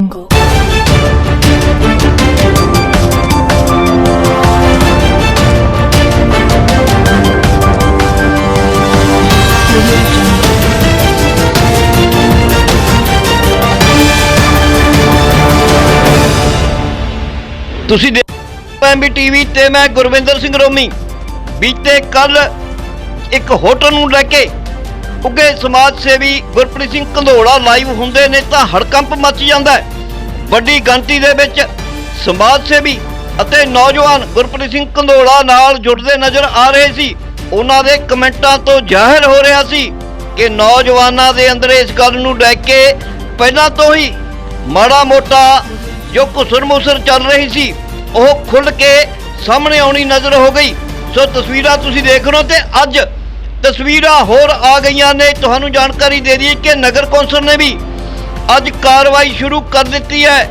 ਤੁਸੀਂ ਦੇਖ MB TV ਤੇ ਮੈਂ ਗੁਰਵਿੰਦਰ ਸਿੰਘ ਰੋਮੀ। ਬੀਤੇ ਕੱਲ ਇੱਕ ਹੋਟਲ ਨੂੰ ਲੈ ਕੇ ਉੱਗੇ ਸਮਾਜ ਸੇਵੀ ਗੁਰਪ੍ਰੀਤ ਸਿੰਘ ਕੰਧੋੜਾ ਲਾਈਵ ਹੁੰਦੇ ਨੇ ਤਾਂ ਹੜਕੰਪ ਮਚ ਜਾਂਦਾ ਹੈ। ਵੱਡੀ ਗਿਣਤੀ ਦੇ ਵਿੱਚ ਸਮਾਜ ਸੇਵੀ ਅਤੇ ਨੌਜਵਾਨ ਗੁਰਪ੍ਰੀਤ ਸਿੰਘ ਕੰਧੋੜਾ ਨਾਲ ਜੁੜਦੇ ਨਜ਼ਰ ਆ ਰਹੇ ਸੀ। ਉਹਨਾਂ ਦੇ ਕਮੈਂਟਾਂ ਤੋਂ ਜ਼ਾਹਿਰ ਹੋ ਰਿਹਾ ਸੀ ਕਿ ਨੌਜਵਾਨਾਂ ਦੇ ਅੰਦਰ ਇਸ ਗੱਲ ਨੂੰ ਲੈ ਕੇ ਪਹਿਲਾਂ ਤੋਂ ਹੀ ਮਾੜਾ ਮੋਟਾ ਜੋ ਘੁਸਰ ਮੁਸਰ ਚੱਲ ਰਹੀ ਸੀ, ਉਹ ਖੁੱਲ ਕੇ ਸਾਹਮਣੇ ਆਉਣੀ ਨਜ਼ਰ ਹੋ ਗਈ। ਸੋ ਤਸਵੀਰਾਂ ਤੁਸੀਂ ਦੇਖ ਰਹੇ ਹੋ ਤੇ ਅੱਜ ਤਸਵੀਰਾਂ ਹੋਰ ਆ ਗਈਆਂ ਨੇ, ਤੁਹਾਨੂੰ ਜਾਣਕਾਰੀ ਦੇ ਦਈਏ ਕਿ ਨਗਰ ਕੌਂਸਲ ਨੇ ਵੀ ਅੱਜ ਕਾਰਵਾਈ ਸ਼ੁਰੂ ਕਰ ਦਿੱਤੀ ਹੈ।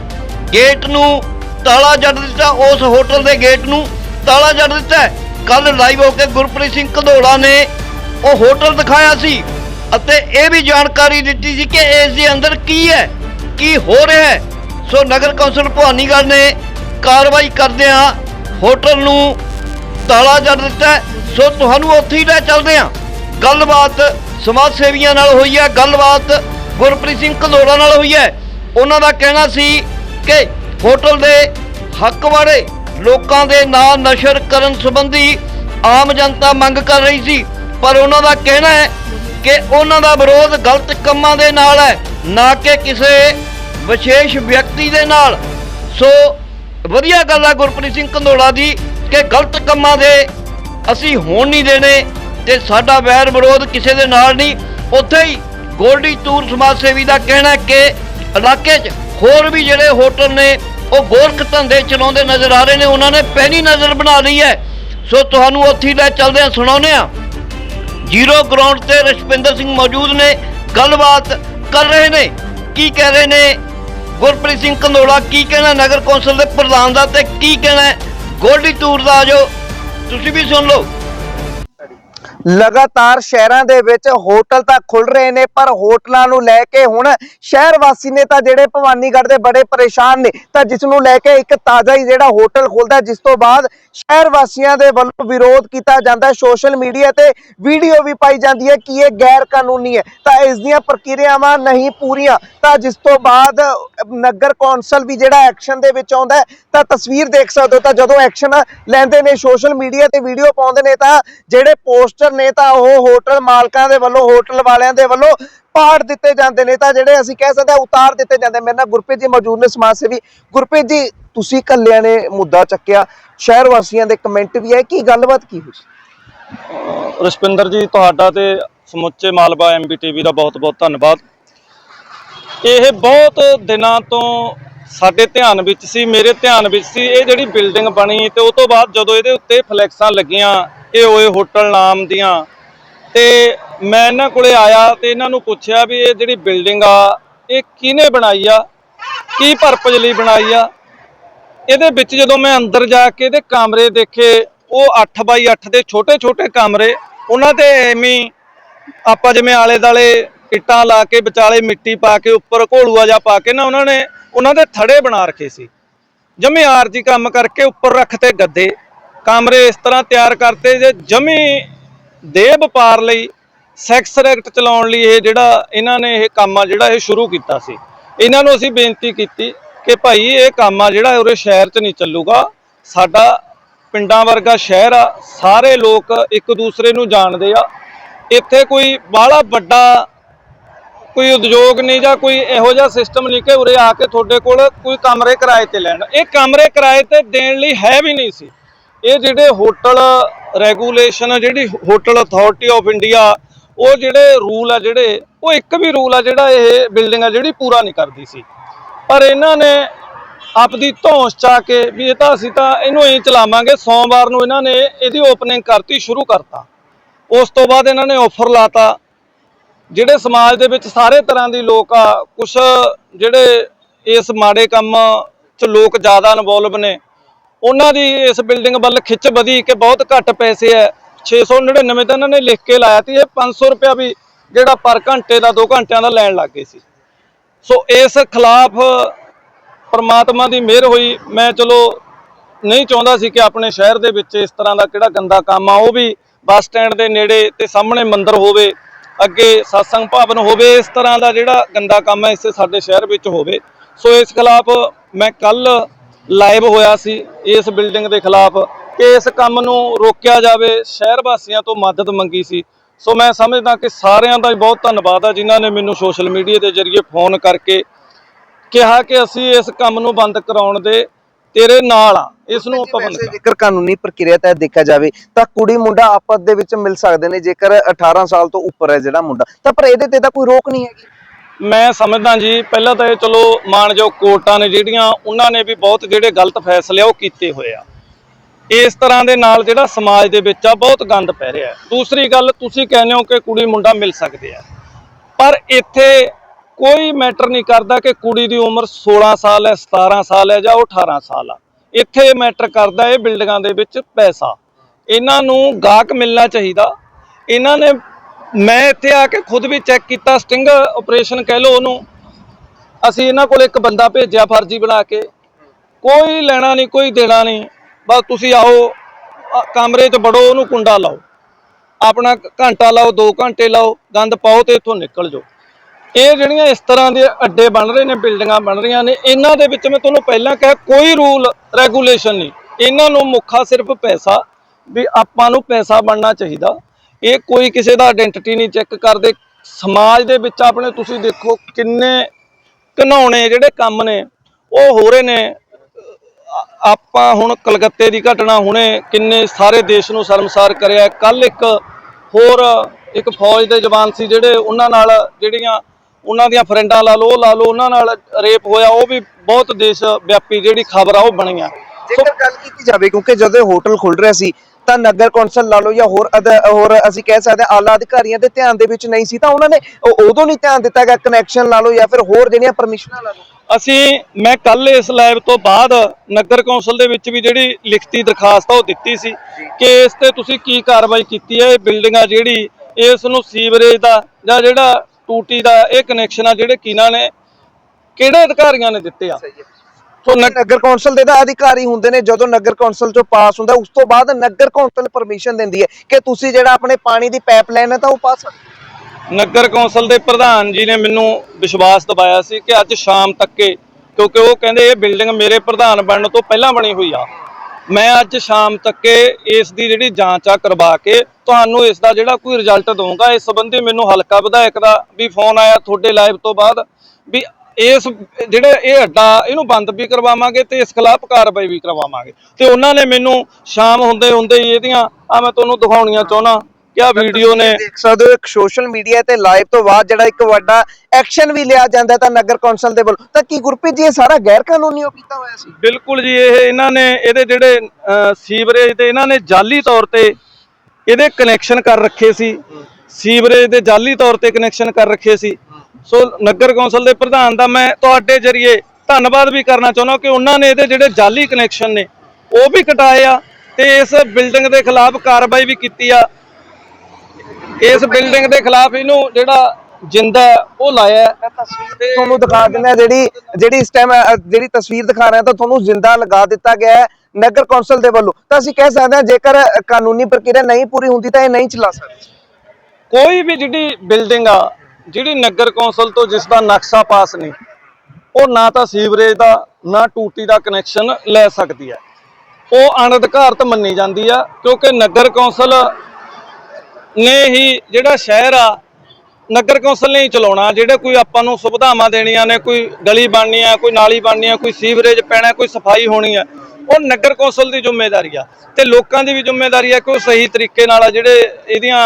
ਗੇਟ ਨੂੰ ਤਾਲਾ ਜੜ ਦਿੱਤਾ, ਉਸ ਹੋਟਲ ਦੇ ਗੇਟ ਨੂੰ ਤਾਲਾ ਜੜ ਦਿੱਤਾ ਕੱਲ ਲਾਈਵ ਹੋ ਕੇ ਗੁਰਪ੍ਰੀਤ ਸਿੰਘ ਕੰਧੋੜਾ ਨੇ ਉਹ ਹੋਟਲ ਦਿਖਾਇਆ ਸੀ ਅਤੇ ਇਹ ਵੀ ਜਾਣਕਾਰੀ ਦਿੱਤੀ ਸੀ ਕਿ ਇਸ ਦੇ ਅੰਦਰ ਕੀ ਹੈ, ਕੀ ਹੋ ਰਿਹਾ ਹੈ। ਸੋ ਨਗਰ ਕੌਂਸਲ ਭਵਾਨੀਗੜ੍ਹ ਨੇ ਕਾਰਵਾਈ ਕਰਦਿਆਂ ਹੋਟਲ ਨੂੰ ਤਾਲਾ ਜੜ ਦਿੱਤਾ ਸੋ ਤੁਹਾਨੂੰ ਉੱਥੇ ਹੀ ਲੈ ਚੱਲਦੇ ਹਾਂ। ਗੱਲਬਾਤ ਸਮਾਜ ਸੇਵੀਆਂ ਨਾਲ ਹੋਈ ਹੈ। ਗੱਲਬਾਤ ਗੁਰਪ੍ਰੀਤ ਸਿੰਘ ਕੰਧੋੜਾ ਨਾਲ ਹੋਈ ਹੈ। ਉਹਨਾਂ ਦਾ ਕਹਿਣਾ ਸੀ ਕਿ ਹੋਟਲ ਦੇ ਹੱਕ ਵਾਲੇ ਲੋਕਾਂ ਦੇ ਨਾਂ ਨਸ਼ਰ ਕਰਨ ਸੰਬੰਧੀ ਆਮ ਜਨਤਾ ਮੰਗ ਕਰ ਰਹੀ ਸੀ। ਪਰ ਉਹਨਾਂ ਦਾ ਕਹਿਣਾ ਹੈ ਕਿ ਉਹਨਾਂ ਦਾ ਵਿਰੋਧ ਗਲਤ ਕੰਮਾਂ ਦੇ ਨਾਲ ਹੈ, ਨਾ ਕਿ ਕਿਸੇ ਵਿਸ਼ੇਸ਼ ਵਿਅਕਤੀ ਦੇ ਨਾਲ। ਸੋ ਵਧੀਆ ਗੱਲ ਆ ਗੁਰਪ੍ਰੀਤ ਸਿੰਘ ਕੰਧੋੜਾ ਦੀ। ਕਿ ਗਲਤ ਕੰਮਾਂ ਦੇ ਅਸੀਂ ਹੋਣ ਨਹੀਂ ਦੇਣੇ ਤੇ ਸਾਡਾ ਵੈਰ ਵਿਰੋਧ ਕਿਸੇ ਦੇ ਨਾਲ ਨਹੀਂ। ਉੱਥੇ ਹੀ ਗੋਲਡੀ ਤੂਰ ਸਮਾਜ ਸੇਵੀ ਦਾ ਕਹਿਣਾ ਕਿ ਇਲਾਕੇ 'ਚ ਹੋਰ ਵੀ ਜਿਹੜੇ ਹੋਟਲ ਨੇ, ਉਹ ਗੋਰਖ ਧੰਦੇ ਚਲਾਉਂਦੇ ਨਜ਼ਰ ਆ ਰਹੇ ਨੇ। ਉਹਨਾਂ ਨੇ ਪਹਿਲੀ ਨਜ਼ਰ ਬਣਾ ਲਈ ਹੈ। ਸੋ ਤੁਹਾਨੂੰ ਉੱਥੇ ਹੀ ਲੈ ਚੱਲਦੇ ਆ ਸੁਣਾਉਂਦੇ ਆ ਜ਼ੀਰੋ ਗਰਾਊਂਡ ਤੇ ਰਸ਼ਪਿੰਦਰ ਸਿੰਘ ਮੌਜੂਦ ਨੇ, ਗੱਲਬਾਤ ਕਰ ਰਹੇ ਨੇ। ਕੀ ਕਹਿ ਰਹੇ ਨੇ? ਗੁਰਪ੍ਰੀਤ ਸਿੰਘ ਕੰਦੋਲਾ, ਕੀ ਕਹਿਣਾ ਨਗਰ ਕੌਂਸਲ ਦੇ ਪ੍ਰਧਾਨ ਦਾ ਤੇ ਕੀ ਕਹਿਣਾ ਗੋਲਡੀ ਟੂਰ ਦਾ ਜੋ ਤੁਸੀਂ ਵੀ ਸੁਣ ਲਓ। ਲਗਾਤਾਰ ਸ਼ਹਿਰਾਂ ਦੇ ਵਿੱਚ ਹੋਟਲ ਤਾਂ ਖੁੱਲ ਰਹੇ ਨੇ, ਪਰ ਹੋਟਲਾਂ ਨੂੰ ਲੈ ਕੇ ਹੁਣ ਸ਼ਹਿਰ ਵਾਸੀ ਨੇ ਤਾਂ ਜਿਹੜੇ ਭਵਾਨੀਗੜ੍ਹ ਦੇ ਬੜੇ ਪਰੇਸ਼ਾਨ ਨੇ, ਤਾਂ ਜਿਸ ਨੂੰ ਲੈ ਕੇ ਇੱਕ ਤਾਜ਼ਾ ਹੀ ਜਿਹੜਾ ਹੋਟਲ ਖੁੱਲਦਾ ਜਿਸ ਤੋਂ ਬਾਅਦ ਸ਼ਹਿਰ ਵਾਸੀਆਂ ਦੇ ਵੱਲੋਂ ਵਿਰੋਧ ਕੀਤਾ ਜਾਂਦਾ ਸੋਸ਼ਲ ਮੀਡੀਆ ਤੇ ਵੀਡੀਓ ਵੀ ਪਾਈ ਜਾਂਦੀ ਹੈ ਕਿ ਇਹ ਗੈਰ ਕਾਨੂੰਨੀ ਹੈ। ਤਾਂ ਇਸ ਦੀਆਂ ਪ੍ਰਕਿਰਿਆਵਾਂ ਨਹੀਂ ਪੂਰੀਆਂ, ਤਾਂ ਜਿਸ ਤੋਂ ਬਾਅਦ ਨਗਰ ਕੌਂਸਲ ਵੀ ਜਿਹੜਾ ਐਕਸ਼ਨ ਦੇ ਵਿੱਚ ਆਉਂਦਾ ਤਾਂ ਤਸਵੀਰ ਦੇਖ ਸਕਦੇ ਹੋ, ਤਾਂ ਜਦੋਂ ਐਕਸ਼ਨ ਲੈਂਦੇ ਨੇ, ਸੋਸ਼ਲ ਮੀਡੀਆ ਤੇ ਵੀਡੀਓ ਪਾਉਂਦੇ ਨੇ, ਤਾਂ ਜਿਹੜੇ ਪੋਸਟਰ ਨੇ ਤਾਂ ਉਹ ਹੋਟਲ ਮਾਲਕਾਂ ਦੇ ਵੱਲੋਂ, ਹੋਟਲ ਵਾਲਿਆਂ ਦੇ ਵੱਲੋਂ ਪਾੜ ਦਿੱਤੇ ਜਾਂਦੇ ਨੇ। ਤਾਂ ਜਿਹੜੇ ਅਸੀਂ ਕਹਿ ਸਕਦੇ ਹਾਂ ਉਤਾਰ ਦਿੱਤੇ ਜਾਂਦੇ। ਮੇਰੇ ਨਾਲ ਗੁਰਪ੍ਰੀਤ ਜੀ ਮੌਜੂਦ ਨੇ ਸਮਾਜ ਸੇਵੀ। ਗੁਰਪ੍ਰੀਤ ਜੀ, ਤੁਸੀਂ ਕੱਲਿਆਂ ਨੇ ਮੁੱਦਾ ਚੱਕਿਆ। ਸ਼ਹਿਰ ਵਾਸੀਆਂ ਦੇ ਕਮੈਂਟ ਵੀ ਹੈ ਕੀ ਗੱਲਬਾਤ ਕੀ ਹੋਈ? ਰੁਸ਼ਪਿੰਦਰ ਜੀ, ਤੁਹਾਡਾ ਤੇ ਸਮੁੱਚੇ ਮਾਲਵਾ ਐਮਬੀਟੀਵੀ ਦਾ ਬਹੁਤ-ਬਹੁਤ ਧੰਨਵਾਦ। ਇਹ ਬਹੁਤ ਦਿਨਾਂ ਤੋਂ ਸਾਡੇ ਧਿਆਨ ਵਿੱਚ ਸੀ, ਮੇਰੇ ਧਿਆਨ ਵਿੱਚ ਸੀ। ਇਹ ਜਿਹੜੀ ਬਿਲਡਿੰਗ ਬਣੀ ਤੇ ਉਸ ਤੋਂ ਬਾਅਦ ਜਦੋਂ ਇਹਦੇ ਉੱਤੇ ਫਲੈਕਸਾਂ ਲੱਗੀਆਂ ਇਹ ਹੋਏ ਹੋਟਲ ਨਾਮ ਦੀਆਂ। ਤੇ ਮੈਂ ਇਹਨਾਂ ਕੋਲੇ ਆਇਆ ਤੇ ਇਹਨਾਂ ਨੂੰ ਪੁੱਛਿਆ ਵੀ ਇਹ ਜਿਹੜੀ ਬਿਲਡਿੰਗ ਆ, ਇਹ ਕਿਹਨੇ ਬਣਾਈ ਆ? ਕੀ ਪਰਪਸ ਲਈ ਬਣਾਈ ਆ? ਇਹਦੇ ਵਿੱਚ ਜਦੋਂ ਮੈਂ ਅੰਦਰ ਜਾ ਕੇ ਇਹਦੇ ਕਮਰੇ ਦੇਖੇ, ਉਹ 8 ਬਾਈ 8 ਦੇ ਛੋਟੇ ਛੋਟੇ ਕਮਰੇ, ਉਹਨਾਂ ਤੇ ਐਵੇਂ ਆਪਾਂ ਜਿਵੇਂ ਆਲੇ ਦਾਲੇ ਇੱਟਾਂ ਲਾ ਕੇ ਵਿਚਾਲੇ ਮਿੱਟੀ ਪਾ ਕੇ ਉੱਪਰ ਘੋਲੂਆ ਜਾ ਪਾ ਕੇ ਨਾ ਉਹਨਾਂ ਨੇ, ਉਹਨਾਂ ਦੇ ਥੜੇ ਬਣਾ ਰੱਖੇ ਸੀ। ਜਮੀ ਆਰਜੀ ਕੰਮ ਕਰਕੇ ਉੱਪਰ ਰੱਖਤੇ ਗੱਦੇ। ਕਮਰੇ ਇਸ ਤਰ੍ਹਾਂ ਤਿਆਰ ਕਰਤੇ ਜੇ ਜਮੀ ਦੇ ਵਪਾਰ ਲਈ ਸੈਕਸ ਰੈਕਟ ਚਲਾਉਣ ਲਈ ਇਹ ਜਿਹੜਾ ਇਹਨਾਂ ਨੇ ਇਹ ਕੰਮ ਆ ਜਿਹੜਾ ਇਹ ਸ਼ੁਰੂ ਕੀਤਾ ਸੀ। ਇਹਨਾਂ ਨੂੰ ਅਸੀਂ ਬੇਨਤੀ ਕੀਤੀ ਕਿ ਭਾਈ ਇਹ ਕੰਮ ਆ ਜਿਹੜਾ ਉਰੇ ਸ਼ਹਿਰ 'ਚ ਨਹੀਂ ਚੱਲੂਗਾ। ਸਾਡਾ ਪਿੰਡਾਂ ਵਰਗਾ ਸ਼ਹਿਰ ਆ, ਸਾਰੇ ਲੋਕ ਇੱਕ ਦੂਸਰੇ ਨੂੰ ਜਾਣਦੇ ਆ। ਇੱਥੇ ਕੋਈ ਬਾਹਲਾ ਵੱਡਾ ਕੋਈ ਉਦਯੋਗ ਨਹੀਂ ਜਾਂ ਕੋਈ ਇਹੋ ਜਿਹਾ ਸਿਸਟਮ ਨਹੀਂ ਕਿ ਉਰੇ ਆ ਕੇ ਤੁਹਾਡੇ ਕੋਲ ਕੋਈ ਕਮਰੇ ਕਿਰਾਏ ਤੇ ਲੈਣ। ਇਹ ਕਮਰੇ ਕਿਰਾਏ ਤੇ ਦੇਣ ਲਈ ਹੈ ਵੀ ਨਹੀਂ ਸੀ। ਇਹ ਜਿਹੜੇ ਹੋਟਲ ਰੈਗੂਲੇਸ਼ਨ ਜਿਹੜੀ ਹੋਟਲ ਅਥਾਰਟੀ ਆਫ ਇੰਡੀਆ, ਉਹ ਜਿਹੜੇ ਰੂਲ ਆ ਜਿਹੜੇ, ਉਹ ਇੱਕ ਵੀ ਰੂਲ ਆ ਜਿਹੜਾ ਇਹ ਬਿਲਡਿੰਗ ਆ ਜਿਹੜੀ ਪੂਰਾ ਨਹੀਂ ਕਰਦੀ ਸੀ। ਪਰ ਇਹਨਾਂ ਨੇ ਆਪਦੀ ਧੌਂਸ ਚਾ ਕੇ ਵੀ ਇਹ ਤਾਂ ਅਸੀਂ ਤਾਂ ਇਹਨੂੰ ਐਂ ਚਲਾਵਾਂਗੇ, ਸੋਮਵਾਰ ਨੂੰ ਇਹਨਾਂ ਨੇ ਇਹਦੀ ਓਪਨਿੰਗ ਕਰਤੀ, ਸ਼ੁਰੂ ਕਰਤਾ। ਉਸ ਤੋਂ ਬਾਅਦ ਇਹਨਾਂ ਨੇ ਆਫਰ ਲਾਤਾ। ਜਿਹੜੇ ਸਮਾਜ ਦੇ ਵਿੱਚ ਸਾਰੇ ਤਰ੍ਹਾਂ ਦੀ ਲੋਕ ਆ ਕੁਝ ਜਿਹੜੇ ਇਸ ਮਾੜੇ ਕੰਮ 'ਚ ਲੋਕ ਜ਼ਿਆਦਾ ਇਨਵੋਲਵ ਨੇ ਉਹਨਾਂ ਦੀ ਇਸ ਬਿਲਡਿੰਗ ਵੱਲ ਖਿੱਚ ਵਧੀ ਕਿ ਬਹੁਤ ਘੱਟ ਪੈਸੇ ਹੈ। 699 ਤਾਂ ਇਹਨਾਂ ਨੇ ਲਿਖ ਕੇ ਲਾਇਆ ਸੀ, ਇਹ 500 ਰੁਪਿਆ ਵੀ ਜਿਹੜਾ ਪਰ ਘੰਟੇ ਦਾ 2 ਘੰਟਿਆਂ ਦਾ ਲੈਣ ਲੱਗ ਗਏ ਸੀ। ਸੋ ਇਸ ਖਿਲਾਫ ਪਰਮਾਤਮਾ ਦੀ ਮਿਹਰ ਹੋਈ। ਮੈਂ ਚਲੋ ਨਹੀਂ ਚਾਹੁੰਦਾ ਸੀ ਕਿ ਆਪਣੇ ਸ਼ਹਿਰ ਦੇ ਵਿੱਚ ਇਸ ਤਰ੍ਹਾਂ ਦਾ ਕਿਹੜਾ ਗੰਦਾ ਕੰਮ ਆ, ਉਹ ਵੀ ਬੱਸ ਸਟੈਂਡ ਦੇ ਨੇੜੇ ਤੇ ਸਾਹਮਣੇ ਮੰਦਿਰ ਹੋਵੇ, ਅੱਗੇ satsang ਭਵਨ ਹੋਵੇ, ਇਸ ਤਰ੍ਹਾਂ ਦਾ ਜਿਹੜਾ ਗੰਦਾ ਕੰਮ ਹੈ, ਇਸੇ ਸਾਡੇ ਸ਼ਹਿਰ ਵਿੱਚ ਹੋਵੇ। ਸੋ ਇਸ ਖਿਲਾਫ ਮੈਂ ਕੱਲ ਲਾਈਵ ਹੋਇਆ ਸੀ ਇਸ ਬਿਲਡਿੰਗ ਦੇ ਖਿਲਾਫ ਕਿ ਇਸ ਕੰਮ ਨੂੰ ਰੋਕਿਆ ਜਾਵੇ ਸ਼ਹਿਰ ਵਾਸੀਆਂ ਤੋਂ ਮਦਦ ਮੰਗੀ ਸੀ। ਸੋ ਮੈਂ ਸਮਝਦਾ ਕਿ ਸਾਰਿਆਂ ਦਾ ਬਹੁਤ ਧੰਨਵਾਦ ਆ ਜਿਨ੍ਹਾਂ ਨੇ ਮੈਨੂੰ ਸੋਸ਼ਲ ਮੀਡੀਆ ਦੇ ਜ਼ਰੀਏ ਫੋਨ ਕਰਕੇ ਕਿਹਾ ਕਿ ਅਸੀਂ ਇਸ ਕੰਮ ਨੂੰ ਬੰਦ ਕਰਾਉਣ ਦੇ ਤੇਰੇ ਨਾਲ ਆ। ਇਸ ਨੂੰ ਆਪਾਂ ਬੰਦ। ਜੇਕਰ ਕਾਨੂੰਨੀ ਪ੍ਰਕਿਰਿਆ ਤਹਿਤ ਦੇਖਿਆ ਜਾਵੇ ਤਾਂ ਕੁੜੀ ਮੁੰਡਾ ਆਪਸ ਦੇ ਵਿੱਚ ਮਿਲ ਸਕਦੇ ਨੇ ਜੇਕਰ 18 ਸਾਲ ਤੋਂ ਉੱਪਰ ਹੈ ਜਿਹੜਾ ਮੁੰਡਾ। ਤਾਂ ਪਰ ਇਹਦੇ ਤੇ ਤਾਂ ਕੋਈ ਰੋਕ ਨਹੀਂ ਹੈਗੀ। ਮੈਂ ਸਮਝਦਾ ਜੀ, ਪਹਿਲਾਂ ਤਾਂ ਇਹ ਚਲੋ ਮਾਨਯੋਗ ਕੋਰਟਾਂ ਨੇ ਜਿਹੜੀਆਂ, ਉਹਨਾਂ ਨੇ ਵੀ ਬਹੁਤ ਜਿਹੜੇ ਗਲਤ ਫੈਸਲੇ ਆ, ਉਹ ਕੀਤੇ ਹੋਏ ਆ। ਇਸ ਤਰ੍ਹਾਂ ਦੇ ਨਾਲ ਜਿਹੜਾ ਸਮਾਜ ਦੇ ਵਿੱਚ ਆ, ਬਹੁਤ ਗੰਦ ਪੈ ਰਿਹਾ। ਦੂਸਰੀ ਗੱਲ, ਤੁਸੀਂ ਕਹਿੰਦੇ ਹੋ ਕਿ ਕੁੜੀ ਮੁੰਡਾ ਮਿਲ ਸਕਦੇ ਆ। ਪਰ ਇੱਥੇ ਕੋਈ ਮੈਟਰ ਨਹੀਂ ਕਰਦਾ ਕਿ ਕੁੜੀ ਦੀ ਉਮਰ 16 ਸਾਲ ਹੈ 17 ਸਾਲ ਹੈ ਜਾਂ ਉਹ 18 ਸਾਲ ਆ। ਇੱਥੇ ਮੈਟਰ ਕਰਦਾ ਇਹ ਬਿਲਡਿੰਗਾਂ ਦੇ ਵਿੱਚ ਪੈਸਾ। ਇਹਨਾਂ ਨੂੰ ਗਾਹਕ ਮਿਲਣਾ ਚਾਹੀਦਾ। ਇਹਨਾਂ ਨੇ ਮੈਂ ਇੱਥੇ ਆ ਕੇ ਖੁਦ ਵੀ ਚੈੱਕ ਕੀਤਾ, ਸਟਿੰਗ ਆਪਰੇਸ਼ਨ ਕਹਿ ਲਓ ਉਹਨੂੰ। ਅਸੀਂ ਇਹਨਾਂ ਕੋਲ ਇੱਕ ਬੰਦਾ ਭੇਜਿਆ ਫਰਜ਼ੀ ਬਣਾ ਕੇ। ਕੋਈ ਲੈਣਾ ਨਹੀਂ, ਕੋਈ ਦੇਣਾ ਨਹੀਂ। ਬਸ ਤੁਸੀਂ ਆਓ ਕਮਰੇ 'ਚ ਵੜੋ, ਉਹਨੂੰ ਕੁੰਡਾ ਲਾਓ। ਆਪਣਾ ਘੰਟਾ ਲਾਓ 2 ਘੰਟੇ ਲਾਓ, ਗੰਦ ਪਾਓ ਤੇ ਇੱਥੋਂ ਨਿਕਲ ਜਾਓ। ਇਹ ਜਿਹੜੀਆਂ ਇਸ ਤਰ੍ਹਾਂ ਦੇ ਅੱਡੇ ਬਣ ਰਹੇ ਨੇ, ਬਿਲਡਿੰਗਾਂ ਬਣ ਰਹੀਆਂ ਨੇ, ਇਹਨਾਂ ਦੇ ਵਿੱਚ ਮੈਂ ਤੁਹਾਨੂੰ ਪਹਿਲਾਂ ਕਿਹਾ, ਕੋਈ ਰੂਲ, ਰੈਗੂਲੇਸ਼ਨ ਨਹੀਂ। ਇਹਨਾਂ ਨੂੰ ਮੁੱਖਾ ਸਿਰਫ ਪੈਸਾ, ਵੀ ਆਪਾਂ ਨੂੰ ਪੈਸਾ ਬਣਨਾ ਚਾਹੀਦਾ। ਇਹ ਕੋਈ ਕਿਸੇ ਦਾ ਆਇਡੈਂਟੀਟੀ ਨਹੀਂ ਚੈੱਕ ਕਰਦੇ। ਸਮਾਜ ਦੇ ਵਿੱਚ ਆਪਣੇ ਤੁਸੀਂ ਦੇਖੋ ਕਿੰਨੇ ਘਿਨਾਉਣੇ ਜਿਹੜੇ ਕੰਮ ਨੇ ਉਹ ਹੋ ਰਹੇ ਨੇ। ਆਪਾਂ ਹੁਣ ਕਲਕੱਤੇ ਦੀ ਘਟਨਾ ਹੁਣੇ ਕਿੰਨੇ ਸਾਰੇ ਦੇਸ਼ ਨੂੰ ਸ਼ਰਮਸਾਰ ਕਰਿਆ। ਕੱਲ ਇੱਕ ਹੋਰ ਇੱਕ ਫੌਜ ਦੇ ਜਵਾਨ ਸੀ ਜਿਹੜੇ ਉਹਨਾਂ ਨਾਲ ਜਿਹੜੀਆਂ ਉਹਨਾਂ ਦੀਆਂ ਫਰੈਂਡਾਂ ਲਾ ਲਓ ਉਹ ਲਾ ਲਓ ਉਹਨਾਂ ਨਾਲ ਰੇਪ ਹੋਇਆ ਉਹ ਵੀ ਬਹੁਤ ਦੇਸ਼ ਵਿਆਪੀ ਜਿਹੜੀ ਖਬਰ ਆ ਉਹ ਬਣੀ ਆ। ਜੇਕਰ ਗੱਲ ਕੀਤੀ ਜਾਵੇ ਕਿਉਂਕਿ ਜਦੋਂ ਹੋਟਲ ਖੁੱਲ ਰਿਹਾ ਸੀ ਤਾਂ ਨਗਰ ਕੌਂਸਲ ਲਾ ਲਓ ਜਾਂ ਹੋਰ ਹੋਰ ਅਸੀਂ ਕਹਿ ਸਕਦੇ ਹਾਂ ਆਲਾ ਅਧਿਕਾਰੀਆਂ ਦੇ ਧਿਆਨ ਦੇ ਵਿੱਚ ਨਹੀਂ ਸੀ ਤਾਂ ਉਹਨਾਂ ਨੇ ਉਦੋਂ ਨਹੀਂ ਧਿਆਨ ਦਿੱਤਾ ਗਿਆ ਕਨੈਕਸ਼ਨ ਲਾ ਲਓ ਜਾਂ ਫਿਰ ਹੋਰ ਜਿਹੜੀਆਂ ਪਰਮਿਸ਼ਨਾਂ ਲਾ ਲਓ। ਅਸੀਂ ਮੈਂ ਕੱਲ ਇਸ ਲਾਈਵ ਤੋਂ ਬਾਅਦ ਨਗਰ ਕੌਂਸਲ ਦੇ ਵਿੱਚ ਵੀ ਜਿਹੜੀ ਲਿਖਤੀ ਦਰਖਾਸਤ ਆ ਉਹ ਦਿੱਤੀ ਸੀ ਕਿ ਇਸ ਤੇ ਤੁਸੀਂ ਕੀ ਕਾਰਵਾਈ ਕੀਤੀ ਹੈ ਇਹ ਬਿਲਡਿੰਗ ਆ ਜਿਹੜੀ ਇਸ ਨੂੰ ਸੀਵਰੇਜ ਦਾ ਜਾਂ ਜਿਹੜਾ ਟੂਟੀ ਦਾ ਇਹ ਕਨੈਕਸ਼ਨ ਆ ਜਿਹੜੇ ਕਿਨਾਂ ਨੇ ਕਿਹੜੇ ਅਧਿਕਾਰੀਆਂ ਨੇ ਦਿੱਤੇ ਆ? ਸੋ ਨਗਰ ਕੌਂਸਲ ਦੇ ਤਾਂ ਅਧਿਕਾਰੀ ਹੁੰਦੇ ਨੇ ਜਦੋਂ ਨਗਰ ਕੌਂਸਲ ਚੋਂ ਪਾਸ ਹੁੰਦਾ ਉਸ ਤੋਂ ਬਾਅਦ ਨਗਰ ਕੌਂਸਲ ਪਰਮਿਸ਼ਨ ਦਿੰਦੀ ਹੈ ਕਿ ਤੁਸੀਂ ਜਿਹੜਾ ਆਪਣੇ ਪਾਣੀ ਦੀ ਪਾਈਪਲਾਈਨ ਹੈ ਤਾਂ ਉਹ ਪਾ ਸਕਦੇ ਹੋ। ਨਗਰ ਕੌਂਸਲ ਦੇ ਪ੍ਰਧਾਨ ਜੀ ਨੇ ਮੈਨੂੰ ਵਿਸ਼ਵਾਸ ਦਿਵਾਇਆ ਸੀ ਕਿ ਅੱਜ ਸ਼ਾਮ ਤੱਕੇ ਕਿਉਂਕਿ ਉਹ ਕਹਿੰਦੇ ਇਹ ਬਿਲਡਿੰਗ ਮੇਰੇ ਪ੍ਰਧਾਨ ਬਣਨ ਤੋਂ ਪਹਿਲਾਂ ਬਣੀ ਹੋਈ ਆ ਮੈਂ ਅੱਜ ਸ਼ਾਮ ਤੱਕੇ ਇਸ ਦੀ ਜਿਹੜੀ ਜਾਂਚ ਆ ਕਰਵਾ ਕੇ ਤੁਹਾਨੂੰ ਇਸ ਦਾ ਜਿਹੜਾ ਕੋਈ ਰਿਜ਼ਲਟ ਦਊਂਗਾ ਇਸ ਸੰਬੰਧੀ ਮੈਨੂੰ ਹਲਕਾ ਵਿਧਾਇਕ ਦਾ ਵੀ ਫੋਨ ਆਇਆ ਤੁਹਾਡੇ ਲਾਈਵ ਤੋਂ ਬਾਅਦ ਵੀ ਇਸ ਜਿਹੜੇ ਇਹ ਅੱਡਾ ਇਹਨੂੰ ਬੰਦ ਵੀ ਕਰਵਾਵਾਂਗੇ ਤੇ ਇਸ ਖਿਲਾਫ ਕਾਰਵਾਈ ਵੀ ਕਰਵਾਵਾਂਗੇ। ਤੇ ਉਹਨਾਂ ਨੇ ਮੈਨੂੰ ਸ਼ਾਮ ਹੁੰਦੇ ਹੁੰਦੇ ਹੀ ਇਹਦੀਆਂ ਆ ਮੈਂ ਤੁਹਾਨੂੰ ਦਿਖਾਉਣੀਆਂ ਚਾਹੁੰਦਾ ਕਿ ਆ ਵੀਡੀਓ ਨੇ। ਦੇਖ ਸਕਦੇ ਹੋ ਇੱਕ ਸੋਸ਼ਲ ਮੀਡੀਆ ਤੇ ਲਾਈਵ ਤੋਂ ਬਾਅਦ ਜਿਹੜਾ ਇੱਕ ਵੱਡਾ ਐਕਸ਼ਨ ਵੀ ਲਿਆ ਜਾਂਦਾ ਤਾਂ ਨਗਰ ਕੌਂਸਲ ਦੇ ਵੱਲੋਂ। ਤਾਂ ਕੀ ਗੁਰਪ੍ਰੀਤ ਜੀ ਇਹ ਸਾਰਾ ਗੈਰ ਕਾਨੂੰਨੀ ਉਹ ਕੀਤਾ ਹੋਇਆ ਸੀ? ਬਿਲਕੁਲ ਜੀ ਇਹ ਇਹਨਾਂ ਨੇ ਇਹਦੇ ਜਿਹੜੇ ਸੀਵਰੇਜ ਤੇ ਇਹਨਾਂ ਨੇ ਜਾਲੀ ਤੌਰ ਤੇ ਇਹਦੇ ਕਨੈਕਸ਼ਨ ਕਰ ਰੱਖੇ ਸੀ। ਸੀਵਰੇਜ ਦੇ ਜਾਲੀ ਤੌਰ ਤੇ ਕਨੈਕਸ਼ਨ ਕਰ ਰੱਖੇ ਸੀ। ਸੋ ਨਗਰ ਕੌਂਸਲ ਦੇ ਪ੍ਰਧਾਨ ਦਾ ਮੈਂ ਤੁਹਾਡੇ ਜਰੀਏ ਧੰਨਵਾਦ ਵੀ ਕਰਨਾ ਚਾਹੁੰਦਾ ਕਿ ਉਹਨਾਂ ਨੇ ਇਹਦੇ ਜਿਹੜੇ ਜਾਲੀ ਕਨੈਕਸ਼ਨ ਨੇ ਉਹ ਵੀ ਕਟਾਏ ਆ ਤੇ ਇਸ ਬਿਲਡਿੰਗ ਦੇ ਖਿਲਾਫ ਕਾਰਵਾਈ ਵੀ ਕੀਤੀ ਆ। ਇਸ ਬਿਲਡਿੰਗ ਦੇ ਖਿਲਾਫ ਇਹਨੂੰ ਜਿਹੜਾ ਜਿੰਦਾ ਉਹ ਲਾਇਆ ਹੈ। ਤੇ ਤੁਹਾਨੂੰ ਦਿਖਾ ਦਿੰਦੇ ਜਿਹੜੀ ਜਿਹੜੀ ਇਸ ਟਾਈਮ ਜਿਹੜੀ ਤਸਵੀਰ ਦਿਖਾ ਰਹੇ ਤਾਂ ਤੁਹਾਨੂੰ ਜ਼ਿੰਦਾ ਲਗਾ ਦਿੱਤਾ ਗਿਆ ਹੈ ਨਗਰ ਕੌਂਸਲ ਦੇ ਵੱਲੋਂ। ਤਾਂ ਅਸੀਂ ਕਹਿ ਸਕਦੇ ਹਾਂ ਜੇਕਰ ਕਾਨੂੰਨੀ ਪ੍ਰਕਿਰਿਆ ਨਹੀਂ ਪੂਰੀ ਹੁੰਦੀ ਤਾਂ ਇਹ ਨਹੀਂ ਚਲਾ ਸਕਦੇ। ਕੋਈ ਵੀ ਜਿਹੜੀ ਬਿਲਡਿੰਗ ਆ ਜਿਹੜੀ ਨਗਰ ਕੌਂਸਲ ਤੋਂ ਜਿਸ ਦਾ ਨਕਸ਼ਾ ਪਾਸ ਨਹੀਂ, ਉਹ ਨਾ ਤਾਂ ਸੀਵਰੇਜ ਦਾ, ਨਾ ਟੂਟੀ ਦਾ ਕਨੈਕਸ਼ਨ ਲੈ ਸਕਦੀ ਹੈ। ਉਹ ਅਣਅਧਿਕਾਰਤ ਮੰਨੀ ਜਾਂਦੀ ਆ, ਕਿਉਂਕਿ ਨਗਰ ਕੌਂਸਲ ਨੇ ਹੀ ਜਿਹੜਾ ਸ਼ਹਿਰ ਆ, ਨਗਰ ਕੌਂਸਲ ਨੇ ਹੀ ਚਲਾਉਣਾ। ਜਿਹੜੇ ਕੋਈ ਆਪਾਂ ਨੂੰ ਸੁਵਿਧਾਵਾਂ ਦੇਣੀਆਂ ਨੇ, ਕੋਈ ਗਲੀ ਬਣਨੀ ਆ, ਕੋਈ ਨਾਲੀ ਬਣਨੀ ਆ, ਕੋਈ ਸੀਵਰੇਜ ਪੈਣਾ, ਕੋਈ ਸਫ਼ਾਈ ਹੋਣੀ ਆ ਉਹ ਨਗਰ ਕੌਂਸਲ ਦੀ ਜ਼ਿੰਮੇਵਾਰੀ ਆ ਤੇ ਲੋਕਾਂ ਦੀ ਵੀ ਜ਼ਿੰਮੇਵਾਰੀ ਆ ਕਿ ਉਹ ਸਹੀ ਤਰੀਕੇ ਨਾਲ ਆ ਜਿਹੜੇ ਇਹਦੀਆਂ